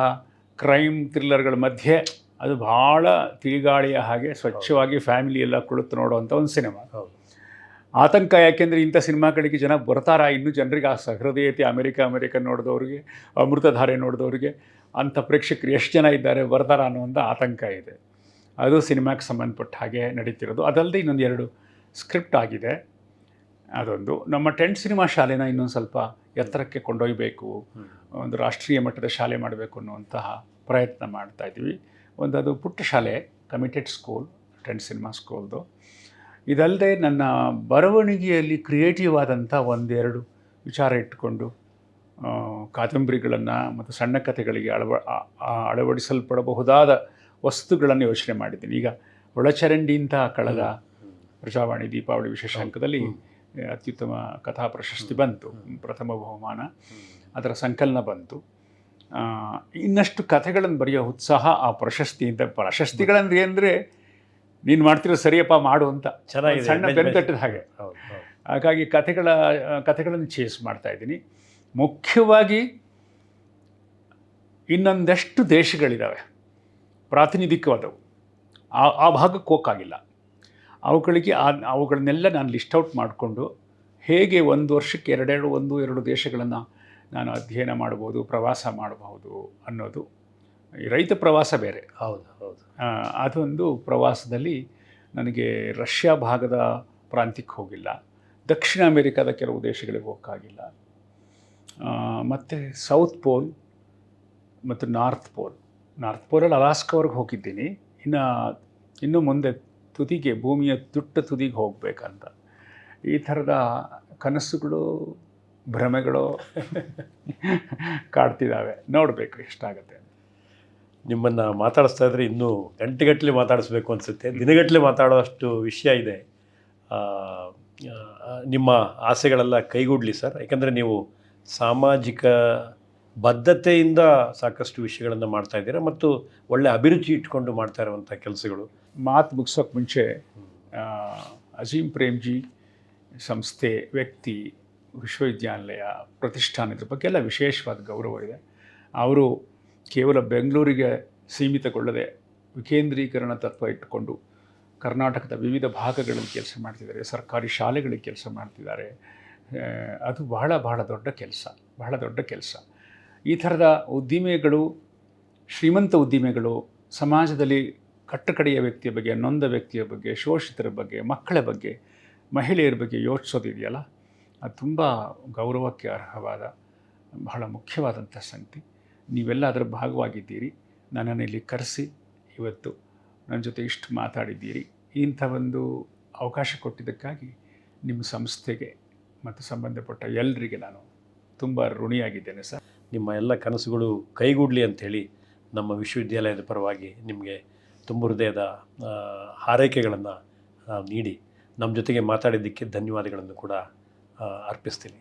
ಕ್ರೈಮ್ ಥ್ರಿಲ್ಲರ್ಗಳ ಮಧ್ಯೆ ಅದು ಭಾಳ ತಿಳಿಗಾಳಿಯ ಹಾಗೆ ಸ್ವಚ್ಛವಾಗಿ ಫ್ಯಾಮಿಲಿ ಎಲ್ಲ ಕುಳಿತು ನೋಡುವಂಥ ಒಂದು ಸಿನಿಮಾ. ಆತಂಕ ಯಾಕೆಂದರೆ ಇಂಥ ಸಿನಿಮಾಗಳಿಗೆ ಜನ ಬರ್ತಾರಾ? ಇನ್ನೂ ಜನರಿಗೆ ಆ ಸಹೃದಯತೆ ಅಮೆರಿಕ ಅಮೆರಿಕ ನೋಡಿದವ್ರಿಗೆ ಅಮೃತಧಾರೆ ನೋಡಿದವ್ರಿಗೆ ಅಂಥ ಪ್ರೇಕ್ಷಕರು ಎಷ್ಟು ಜನ ಇದ್ದಾರೆ ಬರ್ತಾರಾ ಒಂದು ಆತಂಕ ಇದೆ. ಅದು ಸಿನಿಮಾಕ್ಕೆ ಸಂಬಂಧಪಟ್ಟ ಹಾಗೆ ನಡೀತಿರೋದು. ಅದಲ್ಲದೆ ಇನ್ನೊಂದು ಎರಡು ಸ್ಕ್ರಿಪ್ಟ್ ಆಗಿದೆ. ಅದೊಂದು. ನಮ್ಮ ಟೆಂಟ್ ಸಿನಿಮಾ ಶಾಲೆನ ಇನ್ನೊಂದು ಸ್ವಲ್ಪ ಎತ್ತರಕ್ಕೆ ಕೊಂಡೊಯ್ಯಬೇಕು ಒಂದು ರಾಷ್ಟ್ರೀಯ ಮಟ್ಟದ ಶಾಲೆ ಮಾಡಬೇಕು ಅನ್ನುವಂತಹ ಪ್ರಯತ್ನ ಮಾಡ್ತಾ ಇದ್ದೀವಿ. ಒಂದು ಅದು ಪುಟ್ಟ ಶಾಲೆ ಕಮಿಟೆಡ್ ಸ್ಕೂಲ್ ಟೆಂಟ್ ಸಿನಿಮಾ ಸ್ಕೂಲ್ದು. ಇದಲ್ಲದೆ ನನ್ನ ಬರವಣಿಗೆಯಲ್ಲಿ ಕ್ರಿಯೇಟಿವ್ ಆದಂಥ ಒಂದೆರಡು ವಿಚಾರ ಇಟ್ಟುಕೊಂಡು ಕಾದಂಬರಿಗಳನ್ನು ಮತ್ತು ಸಣ್ಣ ಕಥೆಗಳಿಗೆ ಅಳವ ಅಳವಡಿಸಲ್ಪಡಬಹುದಾದ ವಸ್ತುಗಳನ್ನು ಯೋಚನೆ ಮಾಡಿದ್ದೀನಿ. ಈಗ ಒಳಚರಂಡಿಯಿಂದ ಕಳೆದ ಪ್ರಜಾವಾಣಿ ದೀಪಾವಳಿ ವಿಶೇಷ ಅಂಕದಲ್ಲಿ ಅತ್ಯುತ್ತಮ ಕಥಾ ಪ್ರಶಸ್ತಿ ಬಂತು ಪ್ರಥಮ ಬಹುಮಾನ. ಅದರ ಸಂಕಲನ ಬಂತು. ಇನ್ನಷ್ಟು ಕಥೆಗಳನ್ನು ಬರೆಯೋ ಉತ್ಸಾಹ ಆ ಪ್ರಶಸ್ತಿಯಿಂದ ಪ್ರಶಸ್ತಿಗಳಂದ್ರೆ ಅಂದರೆ ನೀನು ಮಾಡ್ತಿರೋ ಸರಿಯಪ್ಪ ಮಾಡು ಅಂತ. ಚೆನ್ನಾಗಿ ಸಣ್ಣ ಬೆನ್ ತಟ್ಟಿದ ಹಾಗೆ. ಹಾಗಾಗಿ ಕಥೆಗಳ ಕಥೆಗಳನ್ನು ಚೇಸ್ ಮಾಡ್ತಾ ಇದ್ದೀನಿ. ಮುಖ್ಯವಾಗಿ ಇನ್ನೊಂದಷ್ಟು ದೇಶಗಳಿದ್ದಾವೆ. ಪ್ರಾತಿನಿಧಿಕವಾದವು. ಆ ಆ ಭಾಗಕ್ಕೆ ಅವುಗಳಿಗೆ ಆ ಅವುಗಳನ್ನೆಲ್ಲ ನಾನು ಲಿಸ್ಟ್ ಔಟ್ ಮಾಡಿಕೊಂಡು ಹೇಗೆ ಒಂದು ವರ್ಷಕ್ಕೆ ಎರಡೆರಡು ಒಂದು ಎರಡು ದೇಶಗಳನ್ನು ನಾನು ಅಧ್ಯಯನ ಮಾಡ್ಬೋದು ಪ್ರವಾಸ ಮಾಡಬಹುದು ಅನ್ನೋದು. ಈ ರೈತ ಪ್ರವಾಸ ಬೇರೆ. ಹೌದು ಹೌದು. ಅದೊಂದು ಪ್ರವಾಸದಲ್ಲಿ ನನಗೆ ರಷ್ಯಾ ಭಾಗದ ಪ್ರಾಂತ್ಯಕ್ಕೆ ಹೋಗಿಲ್ಲ. ದಕ್ಷಿಣ ಅಮೆರಿಕಾದ ಕೆಲವು ದೇಶಗಳಿಗೆ ಹೋಗೋಕ್ಕಾಗಿಲ್ಲ. ಮತ್ತು ಸೌತ್ ಪೋಲ್ ಮತ್ತು ನಾರ್ತ್ ಪೋಲ್. ನಾರ್ತ್ ಪೋಲಲ್ಲಿ ಅಲಾಸ್ಕವರೆಗೆ ಹೋಗಿದ್ದೀನಿ. ಇನ್ನು ಇನ್ನೂ ಮುಂದೆ ತುದಿಗೆ, ಭೂಮಿಯ ತುಟ್ಟ ತುದಿಗೆ ಹೋಗಬೇಕಂತ. ಈ ಥರದ ಕನಸುಗಳು, ಭ್ರಮೆಗಳು ಕಾಡ್ತಿದ್ದಾವೆ ನೋಡಬೇಕು ಎಷ್ಟಾಗುತ್ತೆ ನಿಮ್ಮನ್ನು ಮಾತಾಡಿಸ್ತಾ ಇದ್ರೆ ಇನ್ನೂ ಗಂಟೆಗಟ್ಟಲೆ ಮಾತಾಡಿಸ್ಬೇಕು ಅನಿಸುತ್ತೆ. ದಿನಗಟ್ಟಲೆ ಮಾತಾಡೋಷ್ಟು ವಿಷಯ ಇದೆ. ನಿಮ್ಮ ಆಸೆಗಳೆಲ್ಲ ಕೈಗೂಡಲಿ ಸರ್. ಯಾಕಂದರೆ ನೀವು ಸಾಮಾಜಿಕ ಬದ್ಧತೆಯಿಂದ ಸಾಕಷ್ಟು ವಿಷಯಗಳನ್ನು ಮಾಡ್ತಾ ಇದ್ದೀರಾ ಮತ್ತು ಒಳ್ಳೆ ಅಭಿರುಚಿ ಇಟ್ಕೊಂಡು ಮಾಡ್ತಾ ಇರುವಂಥ ಕೆಲಸಗಳು. ಮಾತು ಮುಗಿಸೋಕೆ ಮುಂಚೆ ಅಜೀಂ ಪ್ರೇಮ್ಜಿ ಸಂಸ್ಥೆ, ವ್ಯಕ್ತಿ, ವಿಶ್ವವಿದ್ಯಾನಿಲಯ, ಪ್ರತಿಷ್ಠಾನ ಇದ್ರ ಬಗ್ಗೆ ಎಲ್ಲ ವಿಶೇಷವಾದ ಗೌರವ ಇದೆ. ಅವರು ಕೇವಲ ಬೆಂಗಳೂರಿಗೆ ಸೀಮಿತಗೊಳ್ಳದೆ ವಿಕೇಂದ್ರೀಕರಣ ತತ್ವ ಇಟ್ಟುಕೊಂಡು ಕರ್ನಾಟಕದ ವಿವಿಧ ಭಾಗಗಳಲ್ಲಿ ಕೆಲಸ ಮಾಡ್ತಿದ್ದಾರೆ, ಸರ್ಕಾರಿ ಶಾಲೆಗಳಿಗೆ ಕೆಲಸ ಮಾಡ್ತಿದ್ದಾರೆ. ಅದು ಬಹಳ ಬಹಳ ದೊಡ್ಡ ಕೆಲಸ, ಬಹಳ ದೊಡ್ಡ ಕೆಲಸ. ಈ ಥರದ ಉದ್ದಿಮೆಗಳು ಶ್ರೀಮಂತ ಉದ್ದಿಮೆಗಳು ಸಮಾಜದಲ್ಲಿ ಕಟ್ಟಕಡೆಯ ವ್ಯಕ್ತಿಯ ಬಗ್ಗೆ, ನೊಂದ ವ್ಯಕ್ತಿಯ ಬಗ್ಗೆ, ಶೋಷಿತರ ಬಗ್ಗೆ, ಮಕ್ಕಳ ಬಗ್ಗೆ, ಮಹಿಳೆಯರ ಬಗ್ಗೆ ಯೋಚಿಸೋದಿದೆಯಲ್ಲ? ಅದು ತುಂಬ ಗೌರವಕ್ಕೆ ಅರ್ಹವಾದ, ಬಹಳ ಮುಖ್ಯವಾದಂಥ ಸಂಗತಿ. ನೀವೆಲ್ಲ ಅದರ ಭಾಗವಾಗಿದ್ದೀರಿ. ನನ್ನನ್ನು ಇಲ್ಲಿ ಕರೆಸಿ. ಇವತ್ತು ನನ್ನ ಜೊತೆ ಇಷ್ಟು ಮಾತಾಡಿದ್ದೀರಿ. ಇಂಥ ಒಂದು ಅವಕಾಶ ಕೊಟ್ಟಿದ್ದಕ್ಕಾಗಿ ನಿಮ್ಮ ಸಂಸ್ಥೆಗೆ ಮತ್ತು ಸಂಬಂಧಪಟ್ಟ ಎಲ್ಲರಿಗೆ ನಾನು ತುಂಬ ಋಣಿಯಾಗಿದ್ದೇನೆ ಸರ್. ನಿಮ್ಮ ಎಲ್ಲ ಕನಸುಗಳು ಕೈಗೂಡಲಿ ಅಂಥೇಳಿ ನಮ್ಮ ವಿಶ್ವವಿದ್ಯಾಲಯದ ಪರವಾಗಿ ನಿಮಗೆ ತುಂಬ ಹೃದಯದ ಹಾರೈಕೆಗಳನ್ನು ನೀಡಿ. ನಮ್ಮ ಜೊತೆಗೆ ಮಾತಾಡಿದ್ದಕ್ಕೆ ಧನ್ಯವಾದಗಳನ್ನು ಕೂಡ ಅರ್ಪಿಸ್ತೀನಿ.